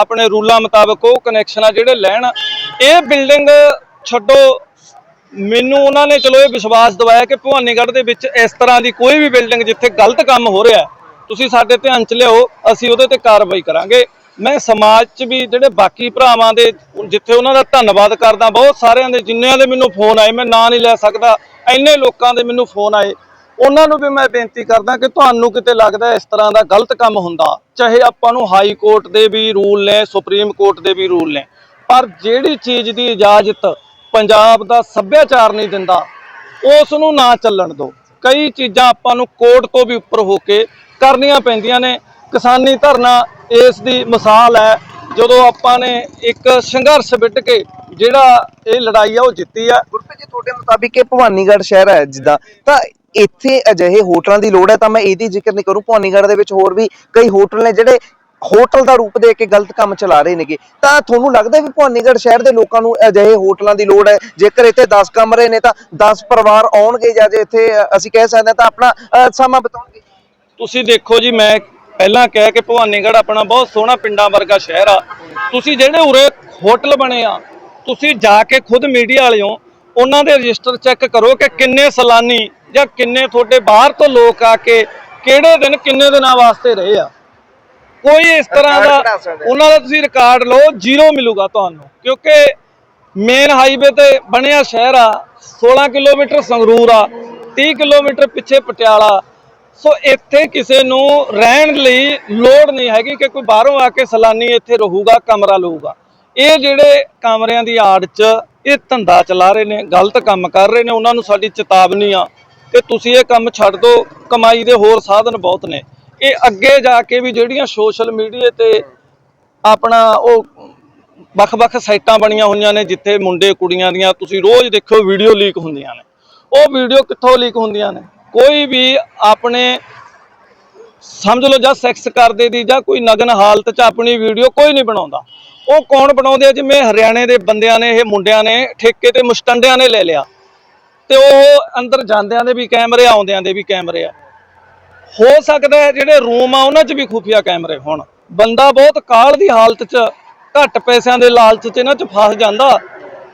ਆਪਣੇ ਰੂਲਾਂ ਮੁਤਾਬਕ ਉਹ ਕਨੈਕਸ਼ਨ ਆ ਜਿਹੜੇ ਲੈਣ। ਇਹ ਬਿਲਡਿੰਗ ਛੱਡੋ, ਮੈਨੂੰ ਉਹਨਾਂ ਨੇ ਚਲੋ ਇਹ ਵਿਸ਼ਵਾਸ ਦਿਵਾਇਆ ਕਿ ਭਵਾਨੀਗੜ੍ਹ ਦੇ ਵਿੱਚ ਇਸ ਤਰ੍ਹਾਂ ਦੀ ਕੋਈ ਵੀ ਬਿਲਡਿੰਗ ਜਿੱਥੇ ਗਲਤ ਕੰਮ ਹੋ ਰਿਹਾ, ਤੁਸੀਂ ਸਾਡੇ ਧਿਆਨ 'ਚ ਲਿਆਓ, ਅਸੀਂ ਉਹਦੇ ਤੇ ਕਾਰਵਾਈ ਕਰਾਂਗੇ। ਮੈਂ ਸਮਾਜ 'ਚ ਵੀ ਜਿਹੜੇ ਬਾਕੀ ਭਰਾਵਾਂ ਦੇ, ਜਿੱਥੇ ਉਹਨਾਂ ਦਾ ਧੰਨਵਾਦ ਕਰਦਾ, ਬਹੁਤ ਸਾਰਿਆਂ ਦੇ ਜਿੰਨਿਆਂ ਦੇ ਮੈਨੂੰ ਫੋਨ ਆਏ, ਮੈਂ ਨਾਂ ਨਹੀਂ ਲੈ ਸਕਦਾ, ਇੰਨੇ ਲੋਕਾਂ ਦੇ ਮੈਨੂੰ ਫੋਨ ਆਏ। ਉਹਨਾਂ ਨੂੰ ਵੀ ਮੈਂ ਬੇਨਤੀ ਕਰਦਾ ਕਿ ਤੁਹਾਨੂੰ ਕਿਤੇ ਲੱਗਦਾ ਇਸ ਤਰ੍ਹਾਂ ਦਾ ਗਲਤ ਕੰਮ ਹੁੰਦਾ, ਚਾਹੇ ਆਪਾਂ ਨੂੰ ਹਾਈ ਕੋਰਟ ਦੇ ਵੀ ਰੂਲ ਨੇ, ਸੁਪਰੀਮ ਕੋਰਟ ਦੇ ਵੀ ਰੂਲ ਨੇ, ਪਰ ਜਿਹੜੀ ਚੀਜ਼ ਦੀ ਇਜਾਜ਼ਤ ਪੰਜਾਬ ਦਾ ਸੱਭਿਆਚਾਰ ਨਹੀਂ ਦਿੰਦਾ, ਉਸ ਨੂੰ ਨਾ ਚੱਲਣ ਦਿਓ। ਕਈ ਚੀਜ਼ਾਂ ਆਪਾਂ ਨੂੰ ਕੋਰਟ ਤੋਂ ਵੀ ਉੱਪਰ ਹੋ ਕੇ ਕਰਨੀਆਂ ਪੈਂਦੀਆਂ ਨੇ। ਕਿਸਾਨੀ ਧਰਨਾ ਇਸ ਦੀ ਮਿਸਾਲ ਹੈ, ਜਦੋਂ ਆਪਾਂ ਨੇ ਇੱਕ ਸੰਘਰਸ਼ ਵਿੱਢ ਕੇ ਜਿਹੜਾ ਇਹ ਲੜਾਈ ਆ ਉਹ ਜਿੱਤੀ ਆ। ਗੁਰਪ੍ਰੀਤ ਜੀ ਤੁਹਾਡੇ ਮੁਤਾਬਿਕ ਇਹ ਭਵਾਨੀਗੜ੍ਹ ਸ਼ਹਿਰ ਹੈ ਜਿੱਦਾਂ। ਤਾਂ ਇੱਥੇ ਅਜਿਹੇ ਹੋਟਲਾਂ ਦੀ ਲੋੜ ਹੈ ਤਾਂ ਮੈਂ ਇਹਦੀ ਜ਼ਿਕਰ ਨਹੀਂ ਕਰੂੰ। ਭਵਾਨੀਗੜ੍ਹ ਦੇ ਵਿੱਚ ਹੋਰ ਵੀ ਕਈ ਹੋਟਲ ਨੇ ਜਿਹੜੇ ਹੋਟਲ ਦਾ ਰੂਪ ਦੇ ਕੇ ਗਲਤ ਕੰਮ ਚਲਾ ਰਹੇ ਨੇਗੇ। ਤਾਂ ਤੁਹਾਨੂੰ ਲੱਗਦਾ ਵੀ ਭਵਾਨੀਗੜ੍ਹ ਸ਼ਹਿਰ ਦੇ ਲੋਕਾਂ ਨੂੰ ਅਜਿਹੇ ਹੋਟਲਾਂ ਦੀ ਲੋੜ ਹੈ? ਜੇਕਰ ਇੱਥੇ 10 ਕਮਰੇ ਨੇ ਤਾਂ 10 ਪਰਿਵਾਰ ਆਉਣਗੇ ਜਾਂ ਜੇ ਇੱਥੇ ਅਸੀਂ ਕਹਿ ਸਕਦੇ ਹਾਂ ਤਾਂ ਆਪਣਾ ਸਮਾਂ ਬਿਤਾਉਣਗੇ। ਤੁਸੀਂ ਦੇਖੋ ਜੀ ਮੈਂ ਪਹਿਲਾਂ ਕਿਹਾ ਕਿ ਭਵਾਨੀਗੜ੍ਹ ਆਪਣਾ ਬਹੁਤ ਸੋਹਣਾ ਪਿੰਡਾਂ ਵਰਗਾ ਸ਼ਹਿਰ ਆ। ਤੁਸੀਂ ਜਿਹੜੇ ਉਰੇ ਹੋਟਲ ਬਣੇ ਆ ਤੁਸੀਂ ਜਾ ਕੇ ਖੁਦ ਮੀਡੀਆ ਵਾਲਿਓ ਉਹਨਾਂ ਦੇ ਰਜਿਸਟਰ ਚੈੱਕ ਕਰੋ ਕਿ ਕਿੰਨੇ ਸਲਾਨੀ ਜਾਂ ਕਿੰਨੇ ਤੁਹਾਡੇ ਬਾਹਰ ਤੋਂ ਲੋਕ ਆ ਕੇ ਕਿਹੜੇ ਦਿਨ ਕਿੰਨੇ ਦਿਨਾਂ ਵਾਸਤੇ ਰਹੇ ਆ। ਕੋਈ ਇਸ ਤਰ੍ਹਾਂ ਦਾ। ਉਹਨਾਂ ਦਾ ਤੁਸੀਂ ਰਿਕਾਰਡ ਲਓ ਜ਼ੀਰੋ ਮਿਲੂਗਾ ਤੁਹਾਨੂੰ ਕਿਉਂਕਿ ਮੇਨ ਹਾਈਵੇ ਤੇ ਬਣਿਆ ਸ਼ਹਿਰ ਆ 16 ਕਿਲੋਮੀਟਰ ਸੰਗਰੂਰ ਆ 30 ਕਿਲੋਮੀਟਰ ਪਿੱਛੇ ਪਟਿਆਲਾ। ਸੋ ਇੱਥੇ ਕਿਸੇ ਨੂੰ ਰਹਿਣ ਲਈ ਲੋੜ ਨਹੀਂ ਹੈਗੀ ਕਿ ਕੋਈ ਬਾਹਰੋਂ ਆ ਕੇ ਸਲਾਨੀ ਇੱਥੇ ਰਹੂਗਾ ਕਮਰਾ ਲਊਗਾ। ਇਹ ਜਿਹੜੇ ਕਮਰਿਆਂ ਦੀ ਆੜ 'ਚ ਇਹ ਧੰਦਾ ਚਲਾ ਰਹੇ ਨੇ, ਗਲਤ ਕੰਮ ਕਰ ਰਹੇ ਨੇ, ਉਹਨਾਂ ਨੂੰ ਸਾਡੀ ਚੇਤਾਵਨੀ ਆ ਕਿ ਤੁਸੀਂ ਇਹ ਕੰਮ ਛੱਡ ਦਿਓ ਕਮਾਈ ਦੇ ਹੋਰ ਸਾਧਨ ਬਹੁਤ ਨੇ। ਇਹ ਅੱਗੇ ਜਾ ਕੇ ਵੀ ਜਿਹੜੀਆਂ ਸੋਸ਼ਲ ਮੀਡੀਆ ਤੇ ਆਪਣਾ ਉਹ ਵੱਖ-ਵੱਖ ਸਾਈਟਾਂ ਬਣੀਆਂ ਹੋਈਆਂ ਨੇ, ਜਿੱਥੇ ਮੁੰਡੇ ਕੁੜੀਆਂ ਦੀਆਂ, ਤੁਸੀਂ ਰੋਜ਼ ਦੇਖੋ ਵੀਡੀਓ ਲੀਕ ਹੁੰਦੀਆਂ ਨੇ। ਉਹ ਵੀਡੀਓ ਕਿੱਥੋਂ ਲੀਕ ਹੁੰਦੀਆਂ ਨੇ? ਕੋਈ ਵੀ ਆਪਣੇ ਸਮਝ ਲਓ ਜਾਂ ਸੈਕਸ ਕਰਦੇ ਦੀ ਜਾਂ ਕੋਈ ਨਗਨ ਹਾਲਤ 'ਚ ਆਪਣੀ ਵੀਡੀਓ ਕੋਈ ਨਹੀਂ ਬਣਾਉਂਦਾ। ਉਹ ਕੌਣ ਬਣਾਉਂਦੇ ਆ? ਜਿਵੇਂ ਹਰਿਆਣੇ ਦੇ ਬੰਦਿਆਂ ਨੇ, ਇਹ ਮੁੰਡਿਆਂ ਨੇ, ਠੇਕੇ ਤੇ ਮੁਸਟੰਡਿਆਂ ਨੇ ਲੈ ਲਿਆ। ਤੇ ਉਹ ਅੰਦਰ ਜਾਂਦਿਆਂ ਦੇ ਵੀ ਕੈਮਰੇ, ਆਉਂਦਿਆਂ ਦੇ ਵੀ ਕੈਮਰੇ ਆ। ਹੋ ਸਕਦਾ ਹੈ ਜਿਹੜੇ ਰੂਮ ਆ, ਉਹਨਾਂ 'ਚ ਵੀ ਖੁਫੀਆ ਕੈਮਰੇ ਹੋਣ। ਬੰਦਾ ਬਹੁਤ ਕਾਲ ਦੀ ਹਾਲਤ 'ਚ ਘੱਟ ਪੈਸਿਆਂ ਦੇ ਲਾਲਚ 'ਚ ਇਹਨਾਂ 'ਚ ਫਸ ਜਾਂਦਾ।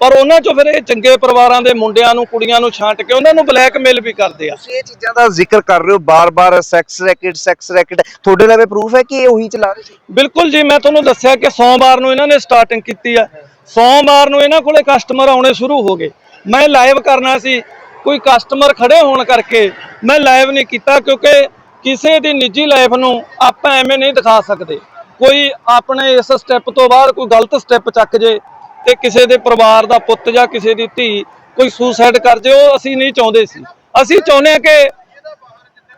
ਪਰ ਉਹਨਾਂ 'ਚੋਂ ਫਿਰ ਇਹ ਚੰਗੇ ਪਰਿਵਾਰਾਂ ਦੇ ਮੁੰਡਿਆਂ ਨੂੰ ਕੁੜੀਆਂ ਨੂੰ ਛਾਂਟ ਕੇ ਉਹਨਾਂ ਨੂੰ ਬਲੈਕਮੇਲ ਵੀ ਕਰਦੇ ਆ। ਤੁਸੀਂ ਇਹ ਚੀਜ਼ਾਂ ਦਾ ਜ਼ਿਕਰ ਕਰ ਰਹੇ ਹੋ ਬਾਰ-ਬਾਰ ਸੈਕਸ ਰੈਕਟ ਸੈਕਸ ਰੈਕਟ ਤੁਹਾਡੇ ਲਵੇ ਪ੍ਰੂਫ ਹੈ ਕਿ ਇਹ ਉਹੀ ਚਲਾ ਰਹੇ ਸੀ? ਬਿਲਕੁਲ ਜੀ ਮੈਂ ਤੁਹਾਨੂੰ ਦੱਸਿਆ ਕਿ ਸੋਮਵਾਰ ਨੂੰ ਇਹਨਾਂ ਨੇ ਸਟਾਰਟਿੰਗ ਕੀਤੀ ਆ। ਸੋਮਵਾਰ ਨੂੰ ਇਹਨਾਂ ਕੋਲੇ ਕਸਟਮਰ ਆਉਣੇ ਸ਼ੁਰੂ ਹੋ ਗਏ। ਮੈਂ ਲਾਈਵ ਕਰਨਾ ਸੀ ਕੋਈ ਕਸਟਮਰ ਖੜੇ ਹੋਣ ਕਰਕੇ ਮੈਂ ਲਾਈਵ ਨਹੀਂ ਕੀਤਾ ਕਿਉਂਕਿ ਕਿਸੇ ਦੀ ਨਿੱਜੀ ਲਾਈਫ ਨੂੰ ਆਪਾਂ ਐਵੇਂ ਨਹੀਂ ਦਿਖਾ ਸਕਦੇ। ਕੋਈ ਆਪਣੇ ਇਸ ਸਟੈਪ ਤੋਂ ਬਾਅਦ ਕੋਈ ਗਲਤ ਸਟੈਪ ਚੱਕ ਜੇ ਤੇ ਕਿਸੇ ਦੇ ਪਰਿਵਾਰ ਦਾ ਪੁੱਤ ਜਾਂ ਕਿਸੇ ਦੀ ਧੀ ਕੋਈ ਸੁਸਾਈਡ ਕਰ ਜੇ, ਉਹ ਅਸੀਂ ਨਹੀਂ ਚਾਹੁੰਦੇ ਸੀ। ਅਸੀਂ ਚਾਹੁੰਦੇ ਹਾਂ ਕਿ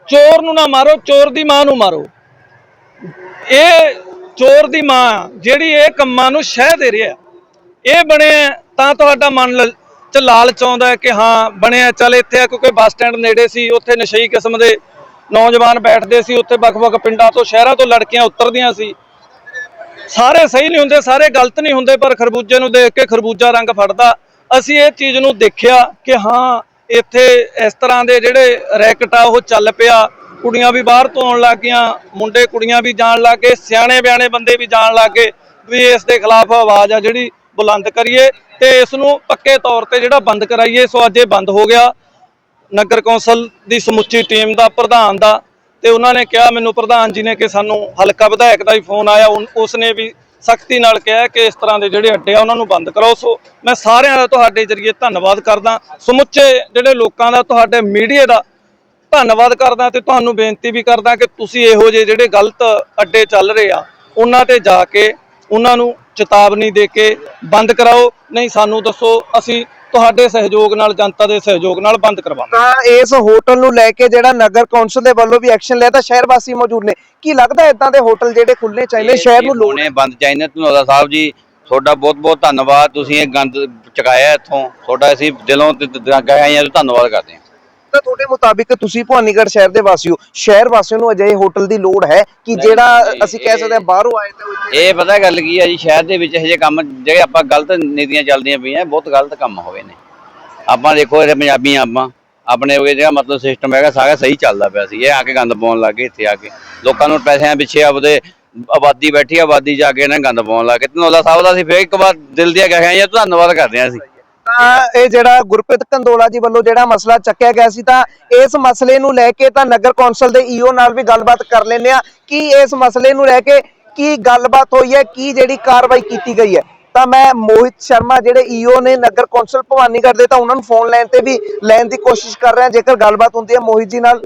ਚੋਰ ਨੂੰ ਨਾ ਮਾਰੋ, ਚੋਰ ਦੀ ਮਾਂ ਨੂੰ ਮਾਰੋ। ਇਹ ਚੋਰ ਦੀ ਮਾਂ, ਜਿਹੜੀ ਇਹ ਕੰਮਾਂ ਨੂੰ ਸ਼ਹਿ ਦੇ ਰਿਹਾ ਇਹ ਬਣਿਆ ਤਾਂ ਤੁਹਾਡਾ ਮਨ ਲ- ਚ ਲਾਲਚ ਆਉਂਦਾ ਹੈ ਕਿ ਹਾਂ, ਬਣਿਆ, ਚੱਲ ਇੱਥੇ ਆ, ਕਿਉਂਕਿ ਬੱਸ ਸਟੈਂਡ ਨੇੜੇ ਸੀ, ਉੱਥੇ ਨਸ਼ਈ ਕਿਸਮ ਦੇ ਨੌਜਵਾਨ ਬੈਠਦੇ ਸੀ, ਉੱਥੇ ਵੱਖ-ਵੱਖ ਪਿੰਡਾਂ ਤੋਂ, ਸ਼ਹਿਰਾਂ ਤੋਂ ਲੜਕੀਆਂ ਉਤਰਦੀਆਂ ਸੀ। ਸਾਰੇ ਸਹੀ ਨਹੀਂ ਹੁੰਦੇ, ਸਾਰੇ ਗਲਤ ਨਹੀਂ ਹੁੰਦੇ, ਪਰ ਖਰਬੂਜੇ ਨੂੰ ਦੇਖ ਕੇ ਖਰਬੂਜਾ ਰੰਗ ਫੜਦਾ। ਅਸੀਂ ਇਹ ਚੀਜ਼ ਨੂੰ ਦੇਖਿਆ ਕਿ ਹਾਂ, ਇੱਥੇ ਇਸ ਤਰ੍ਹਾਂ ਦੇ ਜਿਹੜੇ ਰੈਕਟ ਆ, ਉਹ ਚੱਲ ਪਿਆ। ਕੁੜੀਆਂ ਵੀ ਬਾਹਰ ਤੋਂ ਆਉਣ ਲੱਗ ਗਈਆਂ ਮੁੰਡੇ ਕੁੜੀਆਂ ਵੀ ਜਾਣ ਲੱਗ ਗਏ ਸਿਆਣੇ ਬਿਆਣੇ ਬੰਦੇ ਵੀ ਜਾਣ ਲੱਗ ਗਏ ਵੀ ਇਸ ਦੇ ਖਿਲਾਫ ਆਵਾਜ਼ ਆ ਜਿਹੜੀ ਬੁਲੰਦ ਕਰੀਏ ਤੇ ਇਸ ਨੂੰ ਪੱਕੇ ਤੌਰ ਤੇ ਜਿਹੜਾ ਬੰਦ ਕਰਾਈਏ, ਸੋ ਅੱਜ ਇਹ ਬੰਦ ਹੋ ਗਿਆ। ਨਗਰ ਕੌਂਸਲ ਦੀ ਸਮੁੱਚੀ ਟੀਮ ਦਾ, ਪ੍ਰਧਾਨ ਦਾ ਤੇ ਉਹਨਾਂ ਨੇ ਕਿਹਾ ਮੈਨੂੰ ਪ੍ਰਧਾਨ ਜੀ ਨੇ ਕਿ ਸਾਨੂੰ ਹਲਕਾ ਵਿਧਾਇਕ ਦਾ ਹੀ ਫੋਨ ਆਇਆ, ਉਨ- ਉਸਨੇ ਵੀ ਸਖਤੀ ਨਾਲ ਕਿਹਾ ਕਿ ਇਸ ਤਰ੍ਹਾਂ ਦੇ ਜਿਹੜੇ ਅੱਡੇ ਆ ਉਹਨਾਂ ਨੂੰ ਬੰਦ ਕਰਾਓ। ਸੋ ਮੈਂ ਸਾਰਿਆਂ ਦਾ ਤੁਹਾਡੇ ਜਰੀਏ ਧੰਨਵਾਦ ਕਰਦਾ। ਸਮੁੱਚੇ ਜਿਹੜੇ ਲੋਕਾਂ ਦਾ ਤੁਹਾਡੇ ਮੀਡੀਆ ਦਾ ਧੰਨਵਾਦ ਕਰਦਾ ਤੇ ਤੁਹਾਨੂੰ ਬੇਨਤੀ ਵੀ ਕਰਦਾ ਕਿ ਤੁਸੀਂ ਇਹੋ ਜਿਹੇ ਜਿਹੜੇ ਗਲਤ ਅੱਡੇ ਚੱਲ ਰਹੇ ਆ, ਉਹਨਾਂ ਤੇ ਜਾ ਕੇ ਉਹਨਾਂ ਨੂੰ ਚੇਤਾਵਨੀ ਦੇ ਕੇ ਬੰਦ ਕਰਾਓ। ਨਹੀਂ, ਸਾਨੂੰ ਦੱਸੋ, ਅਸੀਂ ਤੁਹਾਡੇ ਸਹਿਯੋਗ ਨਾਲ ਜਨਤਾ ਦੇ ਸਹਿਯੋਗ ਨਾਲ ਬੰਦ ਕਰਵਾਵਾਂਗੇ ਤਾਂ ਇਸ ਹੋਟਲ ਨੂੰ ਲੈ ਕੇ ਜਿਹੜਾ ਨਗਰ ਕੌਂਸਲ ਦੇ ਵੱਲੋਂ ਵੀ ਐਕਸ਼ਨ ਲਿਆ ਤਾਂ ਸ਼ਹਿਰ ਵਾਸੀ ਮੌਜੂਦ ਨੇ। ਕੀ ਲੱਗਦਾ ਇਦਾਂ ਦੇ ਹੋਟਲ ਜਿਹੜੇ ਖੁੱਲਣੇ ਚਾਹੀਦੇ ਸ਼ਹਿਰ ਨੂੰ ਲੋੜ ਹੋਣੇ ਬੰਦ ਚਾਹੀਦੇ ਧਨੌਲਾ ਸਾਹਿਬ ਜੀ ਤੁਹਾਡਾ ਬਹੁਤ ਬਹੁਤ ਧੰਨਵਾਦ। ਤੁਸੀਂ ਇਹ ਗੰਦ ਚੁਕਾਇਆ ਇੱਥੋਂ। ਤੁਹਾਡਾ ਅਸੀਂ ਦਿਲੋਂ ਤੇ ਹਾਂ ਧੰਨਵਾਦ ਕਰਦੇ ਹਾਂ। ਤਾਂ ਤੁਹਾਡੇ ਮੁਤਾਬਿਕ ਤੁਸੀਂ ਭਵਾਨੀਗੜ੍ਹ ਸ਼ਹਿਰ ਦੇ ਵਾਸੀ ਹੋ। ਸ਼ਹਿਰ ਵਾਸੀਆਂ ਨੂੰ ਅਜਿਹੇ ਹੋਟਲ ਦੀ ਲੋੜ ਹੈ ਕਿ ਜਿਹੜਾ ਅਸੀਂ ਕਹਿ ਸਕਦੇ ਹਾਂ ਬਾਹਰੋਂ ਆਏ ਤਾਂ ਇਹ ਪਤਾ ਗੱਲ ਕੀ ਹੈ ਜੀ ਸ਼ਹਿਰ ਦੇ ਵਿੱਚ ਇਹ ਜਿਹੇ ਕੰਮ ਜਿਹੜੇ ਆਪਾਂ ਗਲਤ ਨੀਤੀਆਂ ਚੱਲਦੀਆਂ ਪਈਆਂ ਬਹੁਤ ਗਲਤ ਕੰਮ ਹੋਏ ਨੇ। ਆਪਾਂ ਦੇਖੋ ਇਹ ਪੰਜਾਬੀ ਆਪਾਂ। ਆਪਣੇ ਉਹ ਜਿਹੜਾ ਮਤਲਬ ਸਿਸਟਮ ਹੈਗਾ ਸਾਰਾ ਸਹੀ ਚੱਲਦਾ ਪਿਆ ਸੀ। ਇਹ ਆ ਕੇ ਗੰਦ ਪਾਉਣ ਲੱਗੇ ਇੱਥੇ ਆ ਕੇ। ਲੋਕਾਂ ਨੂੰ ਪੈਸਿਆਂ ਪਿੱਛੇ ਆਪਦੇ ਆਬਾਦੀ ਬੈਠੀ ਆਬਾਦੀ ਜਾ ਕੇ ਇਹਨਾਂ ਗੰਦ ਪਾਉਣ ਲੱਗੇ ਧਨੌਲਾ ਸਾਹਿਬ ਦਾ ਅਸੀਂ ਫੇਰ ਇੱਕ ਵਾਰ ਦਿਲ ਦੀਆਂ ਕਹਿਆਂ ਜੀ ਧੰਨਵਾਦ ਕਰਦੇ ਹਾਂ ਅਸੀਂ। ਤਾਂ ਇਹ ਜਿਹੜਾ ਗੁਰਪ੍ਰੀਤ ਕੰਦੋਲਾ ਜੀ ਵੱਲੋਂ ਜਿਹੜਾ ਮਸਲਾ ਚੱਕਿਆ ਗਿਆ ਸੀ ਤਾਂ ਇਸ ਮਸਲੇ ਨੂੰ ਲੈ ਕੇ ਤਾਂ ਨਗਰ ਕੌਂਸਲ ਦੇ ਈਓ ਨਾਲ ਵੀ ਗੱਲਬਾਤ ਕਰ ਲੈਂਦੇ ਆ ਕਿ ਇਸ ਮਸਲੇ ਨੂੰ ਲੈ ਕੇ ਕੀ ਗੱਲਬਾਤ ਹੋਈ ਹੈ? ਕੀ ਜਿਹੜੀ ਕਾਰਵਾਈ ਕੀਤੀ ਗਈ ਹੈ? ਤਾਂ ਮੈਂ ਮੋਹਿਤ ਸ਼ਰਮਾ ਜਿਹੜੇ ਈਓ ਨੇ ਨਗਰ ਕੌਂਸਲ ਭਵਾਨੀਗੜ੍ਹ ਦੇ ਤਾਂ ਉਹਨਾਂ ਨੂੰ ਫੋਨ ਲਾਈਨ ਤੇ ਵੀ ਲੈਣ ਦੀ ਕੋਸ਼ਿਸ਼ ਕਰ ਰਹੇ। ਜੇਕਰ ਗੱਲਬਾਤ ਹੁੰਦੀ ਹੈ ਮੋਹਿਤ ਜੀ ਨਾਲ।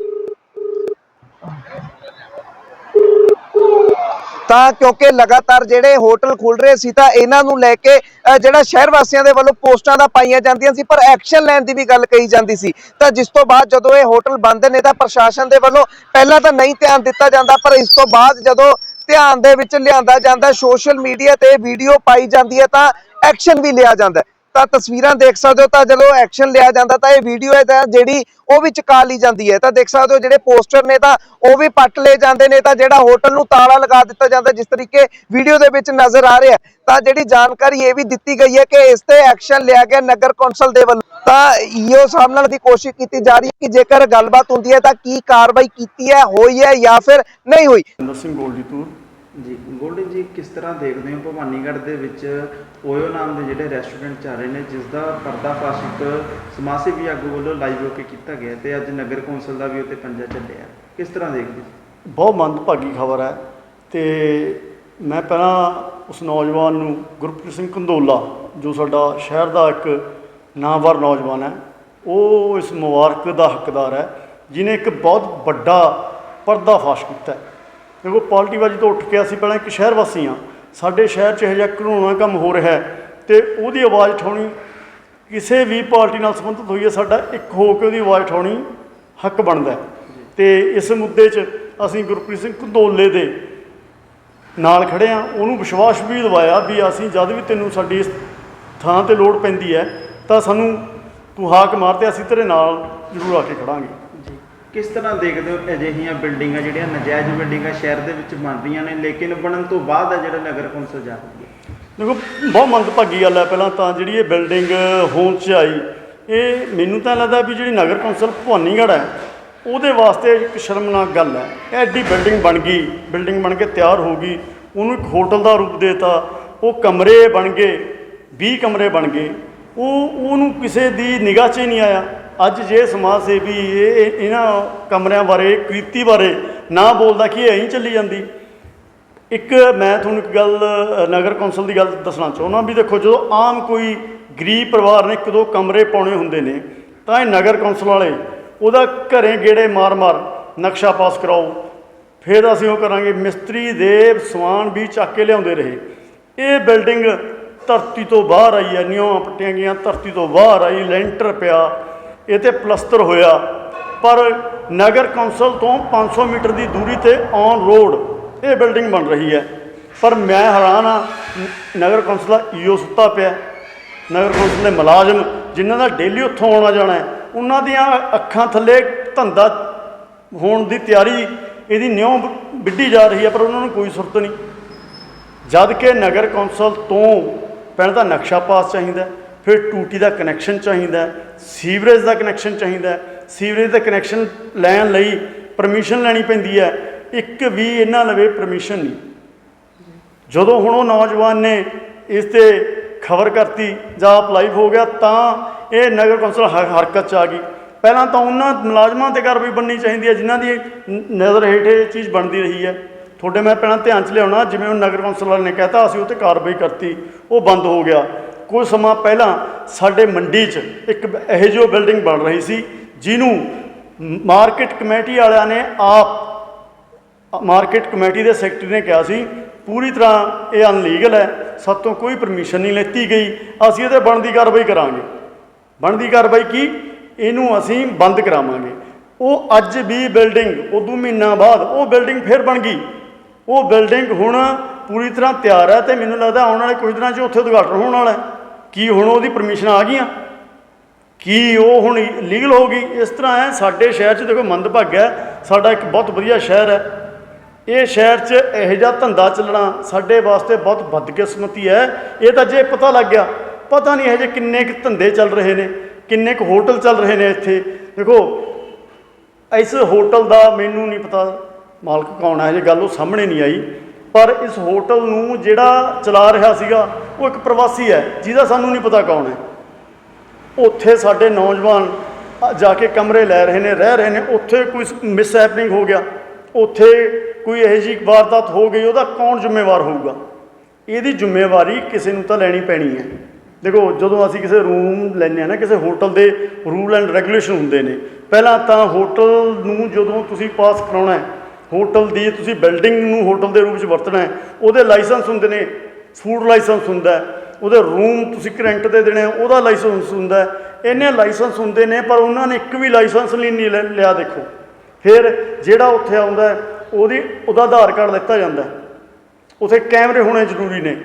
ਤਾਂ ਕਿਉਂਕਿ ਲਗਾਤਾਰ ਜਿਹੜੇ ਹੋਟਲ ਖੁੱਲ ਰਹੇ ਸੀ ਤਾਂ ਇਹਨਾਂ ਨੂੰ ਲੈ ਕੇ ਜਿਹੜਾ ਸ਼ਹਿਰ ਵਾਸੀਆਂ ਦੇ ਵੱਲੋਂ ਪੋਸਟਾਂ ਦਾ ਪਾਈਆਂ ਜਾਂਦੀਆਂ ਸੀ, ਪਰ ਐਕਸ਼ਨ ਲੈਣ ਦੀ ਵੀ ਗੱਲ ਕਹੀ ਜਾਂਦੀ ਸੀ। ਤਾਂ ਜਿਸ ਤੋਂ ਬਾਅਦ ਜਦੋਂ ਇਹ ਹੋਟਲ ਬੰਦ ਨੇ ਤਾਂ ਪ੍ਰਸ਼ਾਸਨ ਦੇ ਵੱਲੋਂ ਪਹਿਲਾਂ ਤਾਂ ਨਹੀਂ ਧਿਆਨ ਦਿੱਤਾ ਜਾਂਦਾ, ਪਰ ਇਸ ਤੋਂ ਬਾਅਦ ਜਦੋਂ ਧਿਆਨ ਦੇ ਵਿੱਚ ਲਿਆਂਦਾ ਜਾਂਦਾ, ਸੋਸ਼ਲ ਮੀਡੀਆ ਤੇ ਵੀਡੀਓ ਪਾਈ ਜਾਂਦੀ ਹੈ ਤਾਂ ਐਕਸ਼ਨ ਵੀ ਲਿਆ ਜਾਂਦਾ। ਤਾਂ ਤਸਵੀਰਾਂ ਦੇਖ ਸਕਦੇ ਹੋ, ਤਾਂ ਜਦੋਂ ਐਕਸ਼ਨ ਲਿਆ ਜਾਂਦਾ ਤਾਂ ਇਹ ਵੀਡੀਓ ਹੈ ਤਾਂ ਜਿਹੜੀ ਉਹ ਵੀ ਚੁਕਾ ਲਈ ਜਾਂਦੀ ਹੈ। ਤਾਂ ਦੇਖ ਸਕਦੇ ਹੋ ਜਿਹੜੇ ਪੋਸਟਰ ਨੇ ਤਾਂ ਉਹ ਵੀ ਪੱਟ ਲਏ ਜਾਂਦੇ ਨੇ, ਤਾਂ ਜਿਹੜਾ ਹੋਟਲ ਨੂੰ ਤਾਲਾ ਲਗਾ ਦਿੱਤਾ ਜਾਂਦਾ ਜਿਸ ਤਰੀਕੇ ਵੀਡੀਓ ਦੇ ਵਿੱਚ ਨਜ਼ਰ ਆ ਰਿਹਾ ਤਾਂ ਜਿਹੜੀ ਜਾਣਕਾਰੀ ਇਹ ਵੀ ਦਿੱਤੀ ਗਈ ਹੈ ਕਿ ਇਸ ਤੇ ਐਕਸ਼ਨ ਲਿਆ ਗਿਆ ਨਗਰ ਕੌਂਸਲ ਦੇ ਵੱਲੋਂ। ਤਾਂ ਇਹੋ ਸਾਹਮਣੇ ਦੀ ਕੋਸ਼ਿਸ਼ ਕੀਤੀ ਜਾ ਰਹੀ ਹੈ ਕਿ ਜੇਕਰ ਗੱਲਬਾਤ ਹੁੰਦੀ ਹੈ ਤਾਂ ਕੀ ਕਾਰਵਾਈ ਕੀਤੀ ਹੈ, ਹੋਈ ਹੈ ਜਾਂ ਫਿਰ ਨਹੀਂ ਹੋਈ। ਸਿੰਘ ਗੋਲਡੀ ਤੂਰ ਜੀ, ਗੋਲਡਨ ਜੀ, ਕਿਸ ਤਰ੍ਹਾਂ ਦੇਖਦੇ ਹੋ ਭਵਾਨੀਗੜ੍ਹ ਦੇ ਵਿੱਚ ਓਯੋ ਨਾਮ ਦੇ ਜਿਹੜੇ ਰੈਸਟੋਰੈਂਟ ਚੱਲ ਰਹੇ ਨੇ ਜਿਸ ਦਾ ਪਰਦਾਫਾਸ਼ ਇੱਕ ਸਮਾਜ ਸੇਵੀ ਆਗੂ ਵੱਲੋਂ ਲਾਈਵ ਹੋ ਕੇ ਕੀਤਾ ਗਿਆ ਤੇ ਅੱਜ ਨਗਰ ਕੌਂਸਲ ਦਾ ਵੀ ਉੱਤੇ ਪੰਜਾ ਚੱਲਿਆ। ਕਿਸ ਤਰ੍ਹਾਂ ਦੇਖਦੇ ਬਹੁਤ ਮੰਦਭਾਗੀ ਖਬਰ ਹੈ ਤੇ ਮੈਂ ਪਹਿਲਾਂ ਉਸ ਨੌਜਵਾਨ ਨੂੰ ਗੁਰਪ੍ਰੀਤ ਸਿੰਘ ਕੰਦੋਲਾ, ਜੋ ਸਾਡਾ ਸ਼ਹਿਰ ਦਾ ਇੱਕ ਨਾਮਵਰ ਨੌਜਵਾਨ ਹੈ, ਉਹ ਇਸ ਮੁਬਾਰਕ ਦਾ ਹੱਕਦਾਰ ਹੈ ਜਿਨੇ ਇੱਕ ਬਹੁਤ ਵੱਡਾ ਪਰਦਾਫਾਸ਼ ਕੀਤਾ ਹੈ। ਦੇਖੋ ਪਾਰਟੀਬਾਜੀ ਤੋਂ ਉੱਠ ਕੇ ਅਸੀਂ ਪਹਿਲਾਂ ਇੱਕ ਸ਼ਹਿਰ ਵਾਸੀ ਹਾਂ। ਸਾਡੇ ਸ਼ਹਿਰ 'ਚ ਇਹੋ ਜਿਹਾ ਘਿਨਾਉਣਾ ਕੰਮ ਹੋ ਰਿਹਾ ਹੈ ਤੇ ਉਹਦੀ ਆਵਾਜ਼ ਉਠਾਉਣੀ ਕਿਸੇ ਵੀ ਪਾਰਟੀ ਨਾਲ ਸੰਬੰਧਿਤ ਹੋਈ ਹੈ, ਸਾਡਾ ਇੱਕ ਹੋ ਕੇ ਉਹਦੀ ਆਵਾਜ਼ ਉਠਾਉਣੀ ਹੱਕ ਬਣਦਾ ਹੈ। ਤੇ ਇਸ ਮੁੱਦੇ 'ਚ ਅਸੀਂ ਗੁਰਪ੍ਰੀਤ ਸਿੰਘ ਕੰਦੋਲੇ ਦੇ ਨਾਲ ਖੜੇ ਆ ਉਹਨੂੰ ਵਿਸ਼ਵਾਸ ਵੀ ਦਿਵਾਇਆ ਵੀ ਅਸੀਂ ਜਦ ਵੀ ਤੈਨੂੰ ਸਾਡੀ ਇਸ ਥਾਂ ਤੇ ਲੋੜ ਪੈਂਦੀ ਹੈ, ਤਾਂ ਸਾਨੂੰ ਤੂੰ ਹਾਕ ਮਾਰ ਤੇ ਅਸੀਂ ਤੇਰੇ ਨਾਲ ਜ਼ਰੂਰ ਆ ਕੇ ਖੜਾਂਗੇ। ਕਿਸ ਤਰ੍ਹਾਂ ਦੇਖਦੇ ਹੋ ਅਜਿਹੀਆਂ ਬਿਲਡਿੰਗਾਂ, ਜਿਹੜੀਆਂ ਨਜਾਇਜ਼ ਬਿਲਡਿੰਗਾਂ ਸ਼ਹਿਰ ਦੇ ਵਿੱਚ ਬਣਦੀਆਂ ਨੇ, ਲੇਕਿਨ ਬਣਨ ਤੋਂ ਬਾਅਦ ਆ ਜਿਹੜਾ ਨਗਰ ਕੌਂਸਲ ਜਾ ਰਹੀ ਹੈ? ਦੇਖੋ, ਬਹੁਤ ਮੰਦਭਾਗੀ ਗੱਲ ਹੈ ਪਹਿਲਾਂ ਤਾਂ ਜਿਹੜੀ ਇਹ ਬਿਲਡਿੰਗ ਹੋਂਦ 'ਚ ਆਈ। ਇਹ ਮੈਨੂੰ ਤਾਂ ਲੱਗਦਾ ਵੀ ਜਿਹੜੀ ਨਗਰ ਕੌਂਸਲ ਭਵਾਨੀਗੜ੍ਹ ਹੈ, ਉਹਦੇ ਵਾਸਤੇ ਇੱਕ ਸ਼ਰਮਨਾਕ ਗੱਲ ਹੈ। ਐਡੀ ਬਿਲਡਿੰਗ ਬਣ ਗਈ, ਬਿਲਡਿੰਗ ਬਣ ਕੇ ਤਿਆਰ ਹੋ ਗਈ, ਉਹਨੂੰ ਇੱਕ ਹੋਟਲ ਦਾ ਰੂਪ ਦੇਤਾ, ਉਹ ਕਮਰੇ ਬਣ ਗਏ 20 ਕਮਰੇ ਬਣ ਗਏ। ਉਹ, ਉਹਨੂੰ ਕਿਸੇ ਦੀ ਨਿਗਾਹ 'ਚ ਹੀ ਨਹੀਂ ਆਇਆ। ਅੱਜ ਜੇ ਸਮਾਜ ਸੇਵੀ ਇਹ ਇਹਨਾਂ ਕਮਰਿਆਂ ਬਾਰੇ, ਕ੍ਰਿਤੀ ਬਾਰੇ ਨਾ ਬੋਲਦਾ ਕਿ ਇਹ ਐਂ ਚੱਲੀ ਜਾਂਦੀ? ਇੱਕ ਮੈਂ ਤੁਹਾਨੂੰ ਇੱਕ ਗੱਲ, ਨਗਰ ਕੌਂਸਲ ਦੀ ਗੱਲ ਦੱਸਣਾ ਚਾਹੁੰਦਾ ਵੀ ਦੇਖੋ ਜਦੋਂ ਆਮ ਕੋਈ ਗਰੀਬ ਪਰਿਵਾਰ ਨੇ ਇੱਕ ਦੋ ਕਮਰੇ ਪਾਉਣੇ ਹੁੰਦੇ ਨੇ, ਤਾਂ ਇਹ ਨਗਰ ਕੌਂਸਲ ਵਾਲੇ ਉਹਦਾ ਘਰੇ ਗੇੜੇ ਮਾਰ-ਮਾਰ ਨਕਸ਼ਾ ਪਾਸ ਕਰਾਓ। ਫਿਰ ਅਸੀਂ ਉਹ ਕਰਾਂਗੇ, ਮਿਸਤਰੀ ਦੇ ਸਮਾਨ ਵੀ ਚੱਕ ਕੇ ਲਿਆਉਂਦੇ ਰਹੇ। ਇਹ ਬਿਲਡਿੰਗ ਧਰਤੀ ਤੋਂ ਬਾਹਰ ਆਈ ਹੈ ਨਿਉਂ ਪੱਟੀਆਂ ਗਈਆਂ, ਧਰਤੀ ਤੋਂ ਬਾਹਰ ਆਈ, ਲੈਂਟਰ ਪਿਆ। ਇਹ ਤੇ ਪਲਸਤਰ ਹੋਇਆ। ਪਰ ਨਗਰ ਕੌਂਸਲ ਤੋਂ 500 ਮੀਟਰ ਦੀ ਦੂਰੀ ਤੇ ਔਨ ਰੋਡ ਇਹ ਬਿਲਡਿੰਗ ਬਣ ਰਹੀ ਹੈ। ਪਰ ਮੈਂ ਹੈਰਾਨ ਆ ਨਗਰ ਕੌਂਸਲ ਦਾ ਈਓ ਸੁੱਤਾ ਪਿਆ ਨਗਰ ਕੌਂਸਲ ਦੇ ਮੁਲਾਜ਼ਮ ਜਿਨ੍ਹਾਂ ਦਾ ਡੇਲੀ ਉੱਥੋਂ ਆਉਣਾ ਜਾਣਾ ਹੈ, ਉਹਨਾਂ ਦੀਆਂ ਅੱਖਾਂ ਥੱਲੇ ਧੰਦਾ ਹੋਣ ਦੀ ਤਿਆਰੀ, ਇਹਦੀ ਨਿਉ ਵਿੱਢੀ ਜਾ ਰਹੀ ਹੈ, ਪਰ ਉਹਨਾਂ ਨੂੰ ਕੋਈ ਸੁਰਤ ਨਹੀਂ। ਜਦ ਕਿ ਨਗਰ ਕੌਂਸਲ ਤੋਂ ਪਹਿਲਾਂ ਤਾਂ ਨਕਸ਼ਾ ਪਾਸ ਚਾਹੀਦਾ ਫਿਰ ਟੂਟੀ ਦਾ ਕਨੈਕਸ਼ਨ ਚਾਹੀਦਾ ਸੀਵਰੇਜ ਦਾ ਕਨੈਕਸ਼ਨ ਚਾਹੀਦਾ ਸੀਵਰੇਜ ਦਾ ਕਨੈਕਸ਼ਨ ਲੈਣ ਲਈ ਪਰਮਿਸ਼ਨ ਲੈਣੀ ਪੈਂਦੀ ਹੈ। ਇੱਕ ਵੀ ਇਹਨਾਂ ਲਵੇ ਪਰਮਿਸ਼ਨ ਨਹੀਂ। ਜਦੋਂ ਹੁਣ ਉਹ ਨੌਜਵਾਨ ਨੇ ਇਸ ਤੇ ਖਬਰ ਕਰਤੀ ਜਾਂ ਅਪਲਾਈ ਹੋ ਗਿਆ, ਤਾਂ ਇਹ ਨਗਰ ਕੌਂਸਲ ਹ- ਹਰਕਤ ਚ ਆ ਗਈ। ਪਹਿਲਾਂ ਤਾਂ ਉਹਨਾਂ ਮੁਲਾਜ਼ਮਾਂ ਤੇ ਕਾਰਵਾਈ ਬਣਨੀ ਚਾਹੀਦੀ ਹੈ, ਜਿਨ੍ਹਾਂ ਦੀ ਨਜ਼ਰ ਹੇਠ ਇਹ ਚੀਜ਼ ਬਣਦੀ ਰਹੀ ਹੈ। ਤੁਹਾਡੇ ਮੈਂ ਪਹਿਲਾਂ ਧਿਆਨ ਚ ਲਿਆਉਣਾ, ਜਿਵੇਂ ਉਹ ਨਗਰ ਕੌਂਸਲ ਨੇ ਕਹਿਤਾ, ਅਸੀਂ ਉਹ ਤੇ ਕਾਰਵਾਈ ਕਰਤੀ, ਉਹ ਬੰਦ ਹੋ ਗਿਆ। ਕੁਝ ਸਮਾਂ ਪਹਿਲਾਂ ਸਾਡੇ ਮੰਡੀ 'ਚ ਇੱਕ ਇਹੋ ਜਿਹੀ ਬਿਲਡਿੰਗ ਬਣ ਰਹੀ ਸੀ, ਜਿਹਨੂੰ ਮਾਰਕੀਟ ਕਮੇਟੀ ਵਾਲਿਆਂ ਨੇ ਆਪ, ਮਾਰਕੀਟ ਕਮੇਟੀ ਦੇ ਸੈਕਟਰੀ ਨੇ ਕਿਹਾ ਸੀ, ਪੂਰੀ ਤਰ੍ਹਾਂ ਇਹ ਅਨਲੀਗਲ ਹੈ ਸਾਤੋਂ ਕੋਈ ਪਰਮਿਸ਼ਨ ਨਹੀਂ ਲੈਤੀ ਗਈ, ਅਸੀਂ ਇਹਦੇ ਬਣਦੀ ਕਾਰਵਾਈ ਕਰਾਂਗੇ। ਬਣਦੀ ਕਾਰਵਾਈ ਕੀ? ਇਹਨੂੰ ਅਸੀਂ ਬੰਦ ਕਰਾਵਾਂਗੇ। ਉਹ ਅੱਜ ਵੀ ਬਿਲਡਿੰਗ, ਉਦੋਂ ਮਹੀਨਾ ਬਾਅਦ ਉਹ ਬਿਲਡਿੰਗ ਫਿਰ ਬਣ ਗਈ। ਉਹ ਬਿਲਡਿੰਗ ਹੁਣ ਪੂਰੀ ਤਰ੍ਹਾਂ ਤਿਆਰ ਹੈ ਤੇ ਮੈਨੂੰ ਲੱਗਦਾ ਆਉਣ ਵਾਲੇ ਕੁਝ ਦਿਨਾਂ 'ਚ ਉੱਥੇ ਉਦਘਾਟਨ ਹੋਣ ਵਾਲਾ ਹੈ। ਕੀ ਹੁਣ ਉਹਦੀ ਪਰਮਿਸ਼ਨ ਆ ਗਈਆਂ? ਕੀ ਉਹ ਹੁਣ ਲੀਗਲ ਹੋ ਗਈ? ਇਸ ਤਰ੍ਹਾਂ ਹੈ, ਸਾਡੇ ਸ਼ਹਿਰ 'ਚ ਦੇਖੋ ਮੰਦਭਾਗਾ ਹੈ, ਸਾਡਾ ਇੱਕ ਬਹੁਤ ਵਧੀਆ ਸ਼ਹਿਰ ਹੈ। ਇਹ ਸ਼ਹਿਰ 'ਚ ਇਹੋ ਜਿਹਾ ਧੰਦਾ ਚੱਲਣਾ ਸਾਡੇ ਵਾਸਤੇ ਬਹੁਤ ਬਦਕਿਸਮਤੀ ਹੈ। ਇਹ ਤਾਂ ਜੇ ਪਤਾ ਲੱਗ ਗਿਆ, ਪਤਾ ਨਹੀਂ ਇਹੋ ਜਿਹੇ ਕਿੰਨੇ ਕੁ ਧੰਦੇ ਚੱਲ ਰਹੇ ਨੇ, ਕਿੰਨੇ ਕੁ ਹੋਟਲ ਚੱਲ ਰਹੇ ਨੇ ਇੱਥੇ। ਦੇਖੋ, ਇਸ ਹੋਟਲ ਦਾ ਮੈਨੂੰ ਨਹੀਂ ਪਤਾ ਮਾਲਕ ਕੌਣ ਹੈ, ਇਹ ਗੱਲ ਉਹ ਸਾਹਮਣੇ ਨਹੀਂ ਆਈ। ਪਰ ਇਸ ਹੋਟਲ ਨੂੰ ਜਿਹੜਾ ਚਲਾ ਰਿਹਾ ਸੀਗਾ ਉਹ ਇੱਕ ਪ੍ਰਵਾਸੀ ਹੈ, ਜਿਹਦਾ ਸਾਨੂੰ ਨਹੀਂ ਪਤਾ ਕੌਣ ਹੈ। ਉੱਥੇ ਸਾਡੇ ਨੌਜਵਾਨ ਜਾ ਕੇ ਕਮਰੇ ਲੈ ਰਹੇ ਨੇ, ਰਹਿ ਰਹੇ ਨੇ, ਉੱਥੇ ਕੋਈ ਮਿਸ ਹੈਪਨਿੰਗ ਹੋ ਗਿਆ। ਉੱਥੇ ਕੋਈ ਇਹੋ ਜਿਹੀ ਵਾਰਦਾਤ ਹੋ ਗਈ, ਉਹਦਾ ਕੌਣ ਜ਼ਿੰਮੇਵਾਰ ਹੋਊਗਾ? ਇਹਦੀ ਜ਼ਿੰਮੇਵਾਰੀ ਕਿਸੇ ਨੂੰ ਤਾਂ ਲੈਣੀ ਪੈਣੀ ਹੈ। ਦੇਖੋ, ਜਦੋਂ ਅਸੀਂ ਕਿਸੇ ਰੂਮ ਲੈਂਦੇ ਆ ਨਾ, ਕਿਸੇ ਹੋਟਲ ਦੇ ਰੂਲ ਐਂਡ ਰੈਗੂਲੇਸ਼ਨ ਹੁੰਦੇ ਨੇ, ਪਹਿਲਾਂ ਤਾਂ ਹੋਟਲ ਨੂੰ ਜਦੋਂ ਤੁਸੀਂ ਪਾਸ ਕਰਾਉਣਾ ਹੈ ਹੋਟਲ ਦੀ ਤੁਸੀਂ ਬਿਲਡਿੰਗ ਨੂੰ ਹੋਟਲ ਦੇ ਰੂਪ ਵਿੱਚ ਵਰਤਣਾ ਹੈ, ਉਹਦੇ ਲਾਇਸੈਂਸ ਹੁੰਦੇ ਨੇ ਫੂਡ ਲਾਇਸੈਂਸ ਹੁੰਦਾ ਉਹਦੇ ਰੂਮ ਤੁਸੀਂ ਰੈਂਟ ਦੇ ਦੇਣੇ, ਉਹਦਾ ਲਾਇਸੈਂਸ ਹੁੰਦਾ ਹੈ। ਇੰਨੇ ਲਾਇਸੈਂਸ ਹੁੰਦੇ ਨੇ, ਪਰ ਉਹਨਾਂ ਨੇ ਇੱਕ ਵੀ ਲਾਇਸੈਂਸ ਨਹੀਂ ਨਹੀਂ ਲਿ- ਲਿਆ ਦੇਖੋ। ਫਿਰ ਜਿਹੜਾ ਉੱਥੇ ਆਉਂਦਾ ਉਹਦੀ ਉਹਦਾ ਆਧਾਰ ਕਾਰਡ ਦਿੱਤਾ ਜਾਂਦਾ ਹੈ। ਉਥੇ ਕੈਮਰੇ ਹੋਣੇ ਜ਼ਰੂਰੀ ਨੇ।